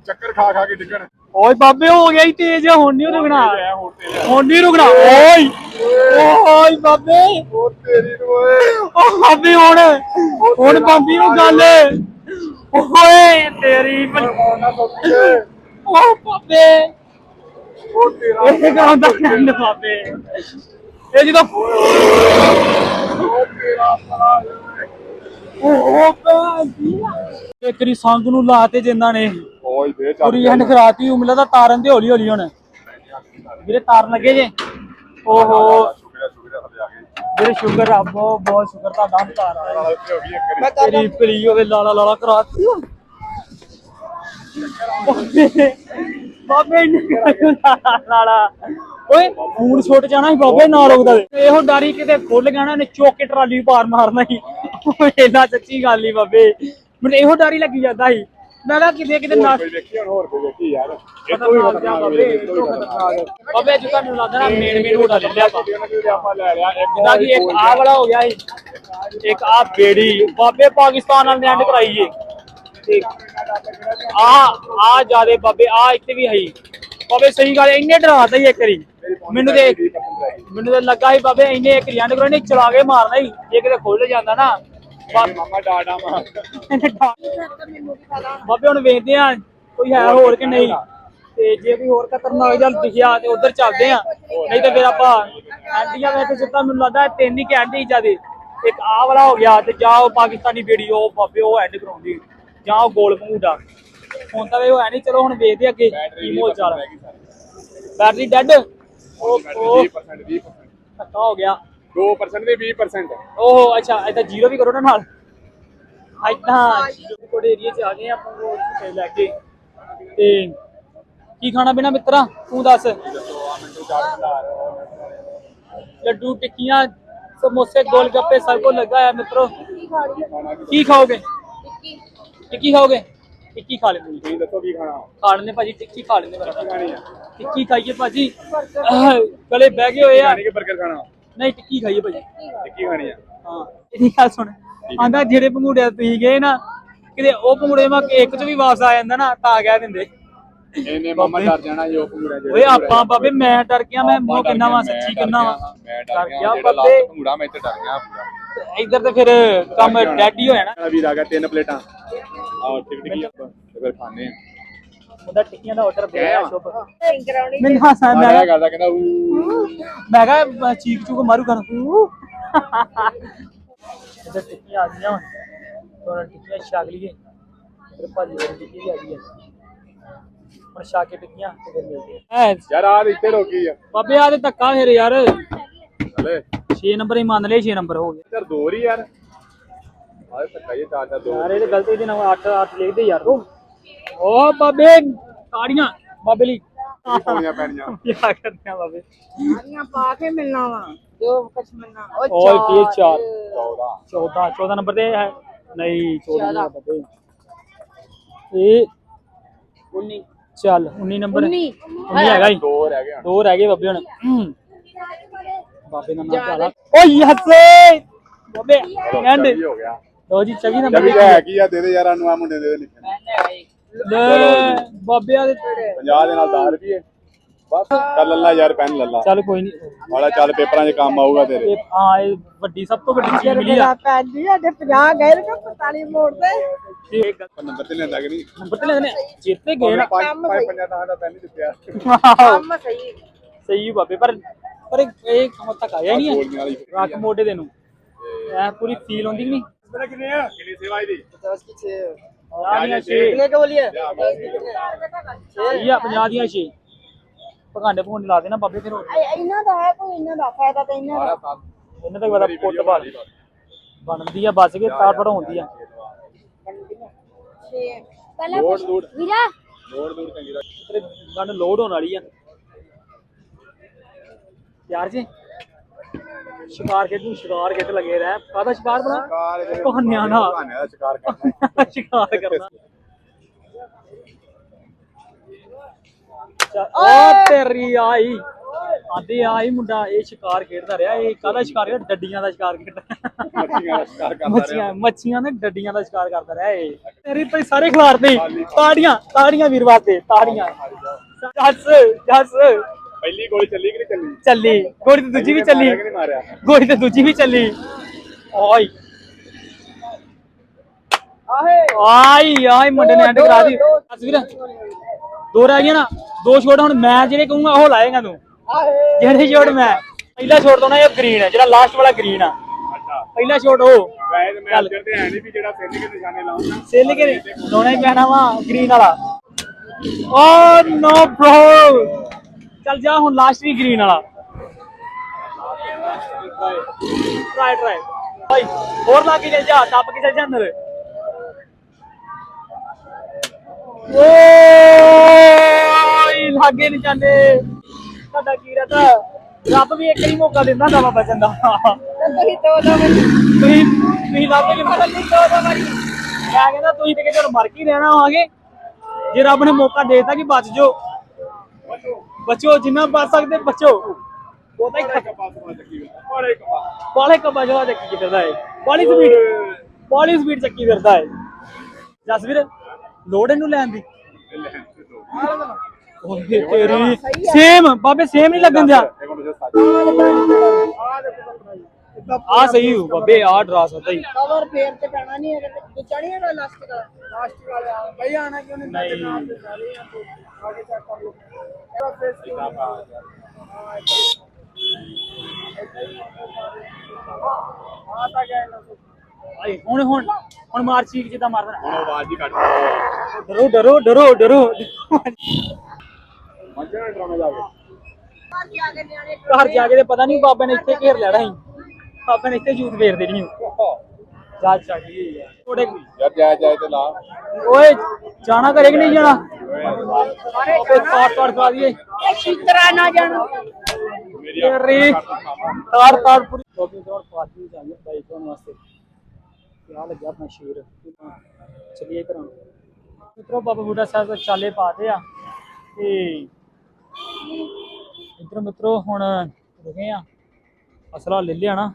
ਚੱਕਰ ਖਾ ਖਾ ਕੇ ਡਿੱਗਣ। ਓਏ ਬਾਬੇ ਹੋ ਗਿਆ ਹੀ ਤੇਜ਼ ਹੁਣ ਨਹੀਂ ਰੁਕਣਾ। ਇਹ ਹੁਣ ਤੇ ਹੁਣ ਨਹੀਂ ਰੁਕਣਾ। ਓਏ ਓਏ ਬਾਬੇ। ਉਹ ਤੇਰੀ ਨੂੰ ਓਏ। ਓ ਬਾਬੇ ਹੁਣ। ਹੁਣ ਬਾਬੀ ਨੂੰ ਗੱਲ ਓਏ ਤੇਰੀ ਭਲ- ਨਾ ਸੋਚੀਏ ਓ ਬਾਬੇ। ਉਹ ਤੇਰਾ ਇਹ ਕਰਾਉਂਦਾ ਨੰਦ ਬਾਬੇ। ਇਹ ਜਦੋਂ ਉਹ ਤੇਰਾ ਭਲਾ ਓ ਬਾਬੀ ਇੱਕ ਰੀ ਸੰਗ ਨੂੰ ਲਾਤੇ ਜਿੰਨਾਂ ਨੇ ਓਏ ਦੇ ਚੱਲ ਪੂਰੀ ਐਂਡ ਖਰਾਤੀ ਉਮਲਾ ਦਾ ਤਾਰਨ ਦੇ ਹੌਲੀ ਹੌਲੀ ਹੁਣ। ਵੀਰੇ ਤਾਰਨ ਲੱਗੇ ਜੇ? ਓਹੋ। ਵੀਰੇ ਸ਼ੁਕਰ ਆ ਬਹੁਤ ਬਹੁਤ ਸ਼ੁਕਰ ਤੁਹਾਡਾ ਤਾਰ ਆਇਆ ਵਾਰੀ। ਤੇਰੀ ਭਲੀ ਹੋਵੇ ਲਾਲਾ ਲਾਲਾ ਕਰਾਤੀ ਬਾਬੇ ਬਾਬੇ ਨੇ ਲਾਲਾ ਓਏ ਫੋਨ ਛੁੱਟ ਜਾਣਾ ਸੀ ਬਾਬੇ ਨਾ ਰੋਕਦਾ। ਇਹੋ ਡਾਰੀ ਕਿਤੇ ਖੁੱਲ ਗਿਆ ਨਾ ਨੇ ਚੋਕ ਕੇ ਟਰਾਲੀ ਪਾਰ ਮਾਰਨਾ ਸੀ। ਇਹਦਾ ਸੱਚੀ ਗੱਲ ਨਹੀਂ ਬਾਬੇ। ਮੈਨੂੰ ਇਹੋ ਡਾਰੀ ਲੱਗੀ ਜਾਂਦਾ ਸੀ। ਮੈਂ ਕਿਹਾ ਕਿਤੇ ਕਿਤੇ ਨਾ ਹੋਰ ਕੋਈ ਵੇਖੀ ਯਾਰ। ਇਹ ਤੋਂ ਵੀ ਬਾਬੇ ਬਾਬੇ ਅੱਜ ਤੁਹਾਨੂੰ ਲੱਗਦਾ ਨਾ ਮੇਨ ਮੇਨ ਹੋਟਲ ਲੈ ਲਿਆ ਆਪਾਂ। ਨੇ ਲੈ ਲਿਆ ਇੱਕ ਜਿੱਦਾਂ ਕਿ ਇੱਕ ਆ ਵਾਲਾ ਹੋ ਗਿਆ ਸੀ। ਇੱਕ ਆ ਬੇੜੀ। ਬਾਬੇ ਪਾਕਿਸਤਾਨ ਨਾਲ ਐਂਡ ਕਰਾਈ ਏ। ਠੀਕ ਆ ਆ ਜਿਆਦੇ ਬਾਬੇ ਆ ਇੱਥੇ ਵੀ ਹੈ ਬਾਬੇ ਸਹੀ ਗੱਲ ਇੰਨੇ ਡਰਾਤਾ ਹੀ ਇੱਕ ਵਾਰੀ। ਮੈਨੂੰ ਤੇ ਮੈਨੂੰ ਤੇ ਲੱਗਾ ਸੀ ਬਾਬੇ ਇੰਨੇ ਇੱਕ ਐਂਡ ਕਰਾਈ ਨਹੀਂ ਚਲਾ ਕੇ ਮਾਰਨਾ ਹੀ। ਜੇ ਕਿਤੇ ਖੁੱਲ ਜਾਂਦਾ ਨਾ ਮਾਮਾ ਡਾਡਾ ਮਾ ਬਾਬੇ ਹੁਣ ਵੇਖਦੇ ਆ ਕੋਈ ਹੈ ਹੋਰ ਕਿ ਨਹੀਂ। ਤੇ ਜੇ ਕੋਈ ਹੋਰ ਖਤਰਨਾਕ ਜਾਂ ਦਿਖਿਆ ਤੇ ਉਧਰ ਚੱਲਦੇ ਆ ਨਹੀਂ ਤਾਂ ਫਿਰ ਆਪਾਂ ਐਂਡੀਆਂ ਵਿੱਚ ਜਿੱਦਾਂ ਮੈਨੂੰ ਲੱਗਦਾ ਤਿੰਨ ਹੀ ਐਂਡੀ ਜਿਆਦੇ ਇੱਕ ਆਹ ਵਾਲਾ ਹੋ ਗਿਆ ਤੇ ਜਾਂ ਉਹ ਪਾਕਿਸਤਾਨੀ ਵੀਡੀਓ ਬਾਬੇ ਉਹ ਐਂਡ ਕਰਾਉਂਦੀ। ਜਾਂ ਉਹ ਗੋਲ ਭੰਗੂੜਾ ਹੁਣ ਤਾਂ ਉਹ ਐ ਨਹੀਂ ਚਲੋ ਹੁਣ ਵੇਖਦੇ ਅੱਗੇ ਕੀ ਮੋਲ ਚੱਲ ਬੈਟਰੀ ਡੈਡ ਉਹ ਉਹ 20% 20% ਧੱਕਾ ਹੋ ਗਿਆ। 2% ਦੇ 20% ਉਹ ਅੱਛਾ ਇਦਾਂ ਜ਼ੀਰੋ ਵੀ ਕਰੋ ਨਾ ਨਾਲ। ਇਦਾਂ ਕੋੜੇ ਏਰੀਆ ਚ ਆ ਗਏ ਆਪਾਂ ਉਹ ਉੱਥੇ ਲੈ ਕੇ। ਤੇ ਕੀ ਖਾਣਾ ਪੀਣਾ ਮਿੱਤਰਾ? ਤੂੰ ਦੱਸ। ਲੱਡੂ ਟਿੱਕੀਆਂ ਸਮੋਸੇ ਗੋਲ ਗੱਪੇ ਸਭ ਕੁਝ ਲੱਗਾ ਹੈ ਮਿੱਤਰੋ। ਕੀ ਖਾਓਗੇ? ਟਿੱਕੀ ਖਾਓਗੇ? ਟਿੱਕੀ ਖਾ ਲੈਂਦੇ ਤੁਸੀਂ ਦੱਸੋ ਕੀ ਖਾਣਾ? ਖਾ ਲੈਂਦੇ ਭਾਜੀ ਟਿੱਕੀ ਖਾ ਲੈਂਦੇ ਮੇਰਾ ਖਾਣੀ ਆ? ਟਿੱਕੀ ਖਾਈਏ ਭਾਜੀ। ਗਲੇ ਬਹਿ ਗਏ ਹੋਏ ਆ। ਖਾਣੀ ਕਿ 버ਗਰ ਖਾਣਾ। ਨਹੀਂ ਟਿੱਕੀ ਖਾਈਏ ਭਾਜੀ। ਟਿੱਕੀ ਖਾਣੀ ਆ। ਹਾਂ ਇਹਦੀ ਗੱਲ ਸੁਣ। ਆਂਦਾ ਜਿਹੜੇ ਪੰਗੂੜੇ ਤੁਸੀਂ ਗਏ ਨਾ ਕਿਤੇ ਉਹ ਪੰਗੂੜੇ ਮਾ ਇੱਕ ਚ ਵੀ ਵਾਪਸ ਆ ਜਾਂਦਾ ਨਾ ਤਾਂ ਕਹਿ ਦਿੰਦੇ। ਇਹਨੇ ਮਾਮਾ ਡਰ ਜਾਣਾ ਜੀ ਉਹ ਪੰਗੂੜਾ ਜਿਹੜੇ ਓਏ ਆਪਾਂ ਬਾਬੇ ਮੈਂ ਡਰ ਗਿਆ ਮੈਂ ਮੂੰਹ ਕਿੰਨਾ ਵਾ ਸੱਚੀ ਕਿੰਨਾ ਵਾ। ਮੈਂ ਡਰ ਗਿਆ ਜਿਹੜਾ ਲਾਸਟ ਪੰਗੂੜਾ ਮੈਂ ਇੱਥੇ ਡਰ ਗਿਆ ਇੱਧਰ ਤੇ ਫਿਰ ਕੰਮ ਡੈਡ ਹੀ ਜਾਣਾ ਵੀਰ ਆ ਗਿਆ ਤਿੰਨ ਪਲੇਟਾਂ। ਆਪਾਂ ਫਿਰ ਖਾਣੇ ਆ? ਉਹਦਾ ਟਿੱਕੀਆਂ ਦਾ ਆਰਡਰ ਪਿਆ ਕਿਆ? ਸ਼ੁਭ। ਰਿੰਗ ਕਰਾਉਣੀ ਮੈਂ ਹਾਸਾ ਮੈਂ ਮਾਰਿਆ ਕਿਹਾ- ਕਰਦਾ ਕਹਿੰਦਾ ਊ ਮੈਂ ਕਿਹਾ ਚੀਕ ਚੂਕ ਮਾਰੂ ਕਰ ਇੱਧਰ ਟਿੱਕੀਆਂ ਆ ਗਈਆਂ ਹੁਣ। ਥੋੜਾ ਟਿੱਕੀਆਂ ਛਕ ਲਈਏ। ਫਿਰ ਭਾਜੀ ਵਾਲੀ ਟਿੱਕੀ ਵੀ ਆ ਗਈ ਹੈ ਹੁਣ ਛਾ ਕੇ ਟਿੱਕੀਆਂ ਤੇ ਫਿਰ ਮਿਲਦੇ ਆ। ਐ ਯਾਰ ਆ ਇੱਥੇ ਰੋਕੀ ਆ। ਬਾਬੇ ਆ ਤੇ ਧੱਕਾ ਫਿਰ ਯਾਰ। ਹਲੇ 6 ਨੰਬਰ ਹੀ ਮੰਨ ਲਏ 6 ਨੰਬਰ ਹੋ ਗਏ। ਯਾਰ ਦੋ ਹੀ ਯਾਰ। ਆਏ ਧੱਕਾ ਚਾਰ ਚਾਰ ਦੋ। ਯਾਰ ਇਹ ਤੇ ਗਲਤੀ ਦੇ ਨਾਲ 8 8 ਲਿਖਦੇ ਯਾਰ। ਉਹ ਓ ਬਾਬੇ ਤਾੜੀਆਂ ਬਾਬੇ ਲਈ। ਪਾਉਣੀਆਂ ਪੈਣੀਆਂ? ਕੀ ਕਰਦੇ ਆ ਬਾਬੇ? ਸਾਰੀਆਂ ਪਾ ਕੇ ਮਿਲਣਾ ਵਾ ਜੋ ਕੁਛ ਮਿਲਣਾ। ਉਹ ਓਏ ਫੇਰ ਚਾਰ। 14 14 14 ਨੰਬਰ ਤੇ ਹੈ। ਨਹੀਂ 14 ਨੰਬਰ ਬਾਬੇ ਇਹ 19 ਚੱਲ 19 ਨੰਬਰ। 19 ਹੈਗਾ ਹੀ ਦੋ ਰਹਿ ਗਏ ਹੁਣ। ਦੋ ਰਹਿ ਗਏ ਬਾਬੇ ਹੁਣ। ਬਾਬੇ ਦਾ ਨਾਮ ਕਾਲਾ ਓ ਯਸ! ਬਾਬੇ ਐਂਡ ਕੀ ਹੋ ਗਿਆ। ਲੋ ਜੀ 24 ਨੰਬਰ ਜਮੀ ਹੈ ਕੀ ਆ ਦੇ ਦੇ ਯਾਰਾਂ ਨੂੰ ਆ ਮੁੰਡੇ ਦੇ ਦੇ ਨਿੱਕੇ ਲੈ ਬਾਬੇ ਆ 50 ਦੇ ਨਾਲ 10 ਰੁਪਏ ਬਸ ਕਰ ਲੱਲਾ ਯਾਰ ਪੈਨ ਲੱਲਾ ਚੱਲ ਕੋਈ ਨਹੀਂ ਵਾਲਾ ਚੱਲ ਪੇਪਰਾਂ 'ਚ ਕੰਮ ਆਊਗਾ ਤੇਰੇ। ਇਹ ਹਾਂ ਇਹ ਵੱਡੀ ਸਭ ਤੋਂ ਵੱਡੀ ਚੀਜ਼ ਮਿਲੀ ਆ। ਪੈਂਦੀ ਆ ਤੇ 50 ਗਏ ਤੇ 45 ਮੋੜ ਤੇ? ਇੱਕ ਨੰਬਰ ਤੇ ਲੈਂਦਾ ਕਿ ਨਹੀਂ? ਨੰਬਰ ਤੇ ਲੈਣੇ ਜਿੱਤੇ ਗਏ ਨਾ। ਪੰਜ ਪੰਜ ਪੰਜਾਂ ਦਾ ਦਾ ਪੈਨ ਦਿੱਤਿਆ ਕੰਮ ਸਹੀ। ਸਹੀ ਬਾਬੇ ਪਰ ਪਰ ਇਹ- ਇਹ ਕੰਮ ਤੱਕ ਆਇਆ ਹੀ ਨਹੀਂ ਗੋਲੀਆਂ ਵਾਲੀ ਹੈ ਰੱਖ ਮੋਢੇ ਦੇ ਨੂੰ ਐ ਪੂਰੀ ਫੀਲ ਹੁੰਦੀ ਕਿ ਨਹੀਂ? ਮੇਰਾ ਕਿੰਨੇ ਆ? ਕਿੰਨੀ ਸੇਵਾ ਇਹਦੀ? 10 ਕੀ 6 ਪੰਜਾਹ ਦੀਆਂ ਛੇ। ਕਿੰਨੇ ਕੇ ਬੋਲੀਏ ਸਹੀ ਆ 50 ਦੀਆਂ ਛੇ। ਪਕਾਂਡੇ ਭੁੰਡੇ ਲਾ ਦੇਣਾ ਬਾਬੇ ਫਿਰ ਹੋਰ। ਇਹਨਾਂ ਦਾ ਹੈ ਕੋਈ? ਇਹਨਾਂ ਦਾ ਫਾਇਦਾ ਤਾਂ ਇਹਨਾਂ ਦਾ। ਇਹਨਾਂ ਦਾ ਪਤਾ ਪੁੱਟ ਬਾਲ ਬਣਦੀ ਆ ਬਚ ਕੇ ਤਾਰ ਪੜਾਉਂਦੀ ਆ। ਲੋੜ ਲੋੜ। ਵੀਰਾ? ਲੋੜ ਲੋੜ ਚੰਗੀ ਤੇਰੇ ਗੰਢ ਲੋਡ ਹੋਣ ਵਾਲੀ ਆ। ਯਾਰ ਜੀ? ਸ਼ਿਕਾਰ ਖੇਡੂ ਸ਼ਿਕਾਰ ਖੇਡ ਲਗੇ ਰਹਿ। ਕਾਹਦਾ ਸ਼ਿਕਾਰ ਬਣਾ? ਕਹਾਣੀਆਂ ਦਾ ਸ਼ਿਕਾਰ ਕਰਨਾ ਸ਼ਿਕਾਰ ਕਰਨਾ। ਓ ਤੇਰੀ ਆਈ। ਆਂਦੀ ਆਈ ਮੁੰਡਾ ਇਹ ਸ਼ਿਕਾਰ ਖੇਡਦਾ ਰਿਹਾ। ਇਹ ਕਾਹਦਾ ਸ਼ਿਕਾਰ ਖੇਡ ਡੱਡੀਆਂ ਦਾ ਸ਼ਿਕਾਰ ਖੇਡਦਾ ਮੱਛੀਆਂ ਦਾ ਮੱਛੀਆਂ ਮੱਛੀਆਂ ਨੇ ਡੱਡੀਆਂ ਦਾ ਸ਼ਿਕਾਰ ਕਰਦਾ ਰਿਹਾ ਇਹ। ਤੇਰੀ ਤੇ ਸਾਰੇ ਖਿਲਾਰਦੇ ਤਾੜੀਆਂ ਤਾੜੀਆਂ ਵੀਰ ਵਾਸਤੇ ਤਾੜੀਆਂ। ਜੱਸ ਜੱਸ। ਪਹਿਲੀ ਗੋਲੀ ਚੱਲੀ ਕਿ ਨਹੀਂ ਚੱਲੀ? ਚੱਲੀ। ਗੋਲੀ ਤੇ ਦੂਜੀ ਵੀ ਚੱਲੀ। ਕਿ ਨਹੀਂ ਮਾਰਿਆ? ਗੋਲੀ ਤੇ ਦੂਜੀ ਵੀ ਚੱਲੀ। ਓਏ ਆਹੇ। ਆਈ ਆਈ ਮੁੰਡੇ ਨੇ ਐਂਡ ਕਰਾ ਦੀ ਤਸਵੀਰ ਦੋ। ਰਹਿ ਗਈਆਂ ਨਾ। ਦੋ ਛੋੜ ਹੁਣ ਮੈਂ ਜਿਹੜੇ ਕਹੂੰਗਾ ਉਹ ਲਾਏਗਾ ਤੂੰ। ਆਹੇ। ਜਿਹੜੇ ਛੋੜ ਮੈਂ। ਪਹਿਲਾ ਛੋੜ ਦੋਣਾ ਇਹ ਗ੍ਰੀਨ ਹੈ ਜਿਹੜਾ ਲਾਸਟ ਵਾਲਾ ਗ੍ਰੀਨ ਆ। ਅੱਛਾ। ਪਹਿਲਾ ਛੋੜ ਉਹ। ਵੈਸੇ ਮੈਂ ਅੰਦਰ ਤੇ ਹੈ ਨਹੀਂ ਵੀ ਜਿਹੜਾ ਸਿੱਧ ਕੇ ਨਿਸ਼ਾਨੇ ਲਾਉਂਦਾ ਸੇਲ ਕੇ ਦੋਣਾ ਹੀ ਪੈਣਾ ਵਾ ਗ੍ਰੀਨ ਵਾਲਾ। ਓ ਨੋ ਬ੍ਰੋ ਚੱਲ ਜਾ ਹੁਣ ਲਾਸਟ ਵੀ ਗ੍ਰੀਨ ਵਾਲਾ। ਟਰਾਈ ਟਰਾਈ ਭਾਈ ਹੋਰ ਲਾ ਕੇ ਚੱਲ ਜਾ ਟੱਪ ਕੇ ਚੱਲ ਜਾ ਅੰਦਰ। ਓਏ ਲਾਗੇ ਨਹੀਂ ਜਾਂਦੇ। ਸਾਡਾ ਕੀ ਰਹਤਾ ਰੱਬ ਵੀ ਇੱਕ ਹੀ ਮੌਕਾ ਦਿੰਦਾ ਹੁੰਦਾ ਵਾ ਬਚਣ ਦਾ। ਤੇ ਤੁਸੀਂ ਦੋ ਦੋ ਵਾਰੀ। ਤੁਸੀਂ ਤੁਸੀਂ ਲੱਭ ਕੇ ਮਦਦ ਨਹੀਂ ਦੋ ਦੋ ਵਾਰੀ। ਮੈਂ ਕਹਿੰਦਾ ਤੁਸੀਂ ਤੇ ਕਿਤੇ ਮਰ ਕੇ ਹੀ ਰਹਿਣਾ ਆਗੇ ਜੇ ਰੱਬ ਨੇ ਮੌਕਾ ਦੇ ਦਿੱਤਾ ਕਿ ਬਚ ਜਾਓ। ਬਚੋ ਜਿੰਨਾ ਬਚ ਸਕਦੇ ਬਚੋ ਉਹਦਾ ਹੀ ਕਪਾਸ ਮਾ ਚੱਕੀ ਕਪਾਸ ਫਿਰਦਾ ਹੈ ਬਾਲੀ ਸਪੀਡ ਬਾਲੀ ਸਪੀਡ ਚੱਕੀ ਫਿਰਦਾ ਹੈ ਜਸਵੀਰ ਲੋੜ ਇਹਨੂੰ ਲੈਣ ਦੀ? ਓਏ ਤੇਰੀ ਸੇਮ ਬਾਬੇ ਸੇਮ ਨਹੀਂ ਲੱਗਣ ਦਿਆ। ਆ ਸਹੀ ਹੋ ਬਾਬੇ ਆ ਡਰਾ ਸਕਦਾ ਹੀ ਕਵਰ ਫੇਰ ਤੇ ਪੈਣਾ ਨਹੀਂ ਹੈ ਤੇ ਚੜੀਆਂ ਦਾ ਲਾਸਟ ਦਾ ਲਾਸਟ ਵਾਲਾ। ਬਈ ਆਣਾ ਕਿਉਂ ਨਹੀਂ। ਨਹੀਂ ਆਗੇ ਚੈੱਕ ਕਰ ਲਓ। ਆ ਤਾਂ ਗਿਆ ਨਾ ਆਏ ਹੁਣ ਹੁਣ ਹੁਣ ਮਾਰ ਚੀਕ ਜਿੱਦਾਂ ਮਾਰਦਾ ਹੁਣ ਆਵਾਜ਼ ਹੀ ਕੱਟ ਡਰੋ ਡਰੋ ਡਰੋ ਡਰੋ। ਮੱਝਾਂ ਡਰਾਮੇ ਘਰ ਜਾ ਕੇ ਤੇ ਪਤਾ ਨਹੀਂ ਬਾਬੇ ਨੇ ਇੱਥੇ ਘੇਰ ਲੈਣਾ ਸੀ। ਬਾਬੇ ਨੇ ਇੱਥੇ ਜੂਤ ਫੇਰ ਦੇਣੀ ਜਾ ਚੱਲੀ ਥੋੜੇ ਯਾਰ। ਜਾਇ ਜਾਇ ਤੇ ਲਾ। ਓਏ ਜਾਣਾ ਕਰੇ ਕਿ ਨਹੀਂ ਜਾਣਾ? ਓਏ ਤਾੜ ਤਾੜ ਖਾ ਦਈਏ ਇਹ ਛਿੱਤਰਾ ਨਾ ਜਾਣਾ। ਤੇਰੀ ਤਾੜ ਤਾੜ ਪੂਰੀ। ਬਾਬੇ ਜੋੜ ਪਾਤੀ ਜਾਂਦੇ ਬਾਈ ਕੋਣ ਵਾਸਤੇ। ਕਿਆ ਲੱਗਿਆ ਆਪਣਾ ਸ਼ੇਰ? ਚਲਿਏ ਘਰਾਂ। ਮਿੱਤਰੋ ਬਾਬਾ ਬੁੱਢਾ ਸਾਹਿਬ ਦੇ ਚਾਲੇ ਪਾਤੇ ਆ। ਤੇ ਇਧਰ ਮਿੱਤਰੋ ਹੁਣ ਰੁਕੇ ਆ। ਅਸਲਾ ਲੈ ਲਿਆ ਨਾ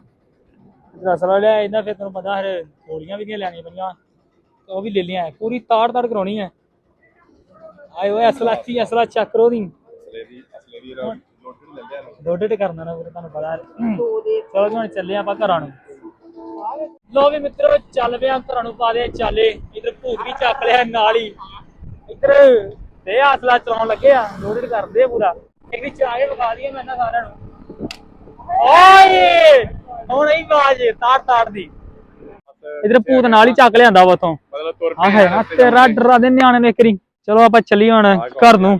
ਇਧਰ ਅਸਲਾ ਲਿਆ ਇਹਨਾਂ ਫਿਰ ਤੁਹਾਨੂੰ ਪਤਾ ਫਿਰ ਗੋਲੀਆਂ ਵੀ ਲੈਣੀਆਂ ਪਈਆਂ। ਉਹ ਵੀ ਲੈ ਲਿਆ ਪੂਰੀ ਤਾੜ ਤਾੜ ਕਰਾਉਣੀ ਹੈ। ਆਏ ਓਏ ਅਸਲਾ ਚੀ ਅਸਲਾ ਚੱਕ ਕਰੋ ਦੀ ਅਸਲੇ ਦੀ ਅਸਲੇ ਦੀ ਲੋਟ ਨਹੀਂ ਲੈਂਦੇ ਆ ਡੋਡੇ ਕਰਨਾ ਨਾ ਵੀਰੇ ਤੁਹਾਨੂੰ ਪਤਾ ਹੈ। ਚਲੋ ਜੀ ਹੁਣ ਚੱਲੇ ਆਪਾਂ ਘਰਾਂ ਨੂੰ। ਲੋ ਵੀ ਮਿੱਤਰੋ ਚੱਲ ਪਿਆ ਘਰਾਂ ਨੂੰ ਪਾ ਦੇ ਚਾਲੇ। ਇਧਰ ਭੂਤ ਵੀ ਚੱਕ ਲਿਆ ਨਾਲ ਹੀ। ਇਧਰ ਤੇ ਆਸਲਾ ਚਲਾਉਣ ਲੱਗੇ ਆ ਲੋਡਡ ਕਰਦੇ ਪੂਰਾ। ਇੱਕ ਦੀ ਚਾਹ ਵਿਖਾ ਦਈਏ ਮੈਂ ਇਹਨਾਂ ਸਾਰਿਆਂ ਨੂੰ। ਓਏ! ਹੁਣ ਹੀ ਬਾਜ ਤਾੜ ਤਾੜ ਦੀ। ਇਧਰ ਭੂਤ ਨਾਲ ਹੀ ਚੱਕ ਲਿਆਂਦਾ ਵਾ ਉਥੋਂ। ਮਤਲਬ ਤੁਰ ਆ ਹੈ ਨਾ ਤੇਰਾ ਡਰਾ ਦੇ ਨਿਆਣੇ ਨੇ ਕਰੀ ਚਲੋ ਆਪਾਂ ਚੱਲੀਏ ਹੁਣ ਘਰ ਨੂੰ।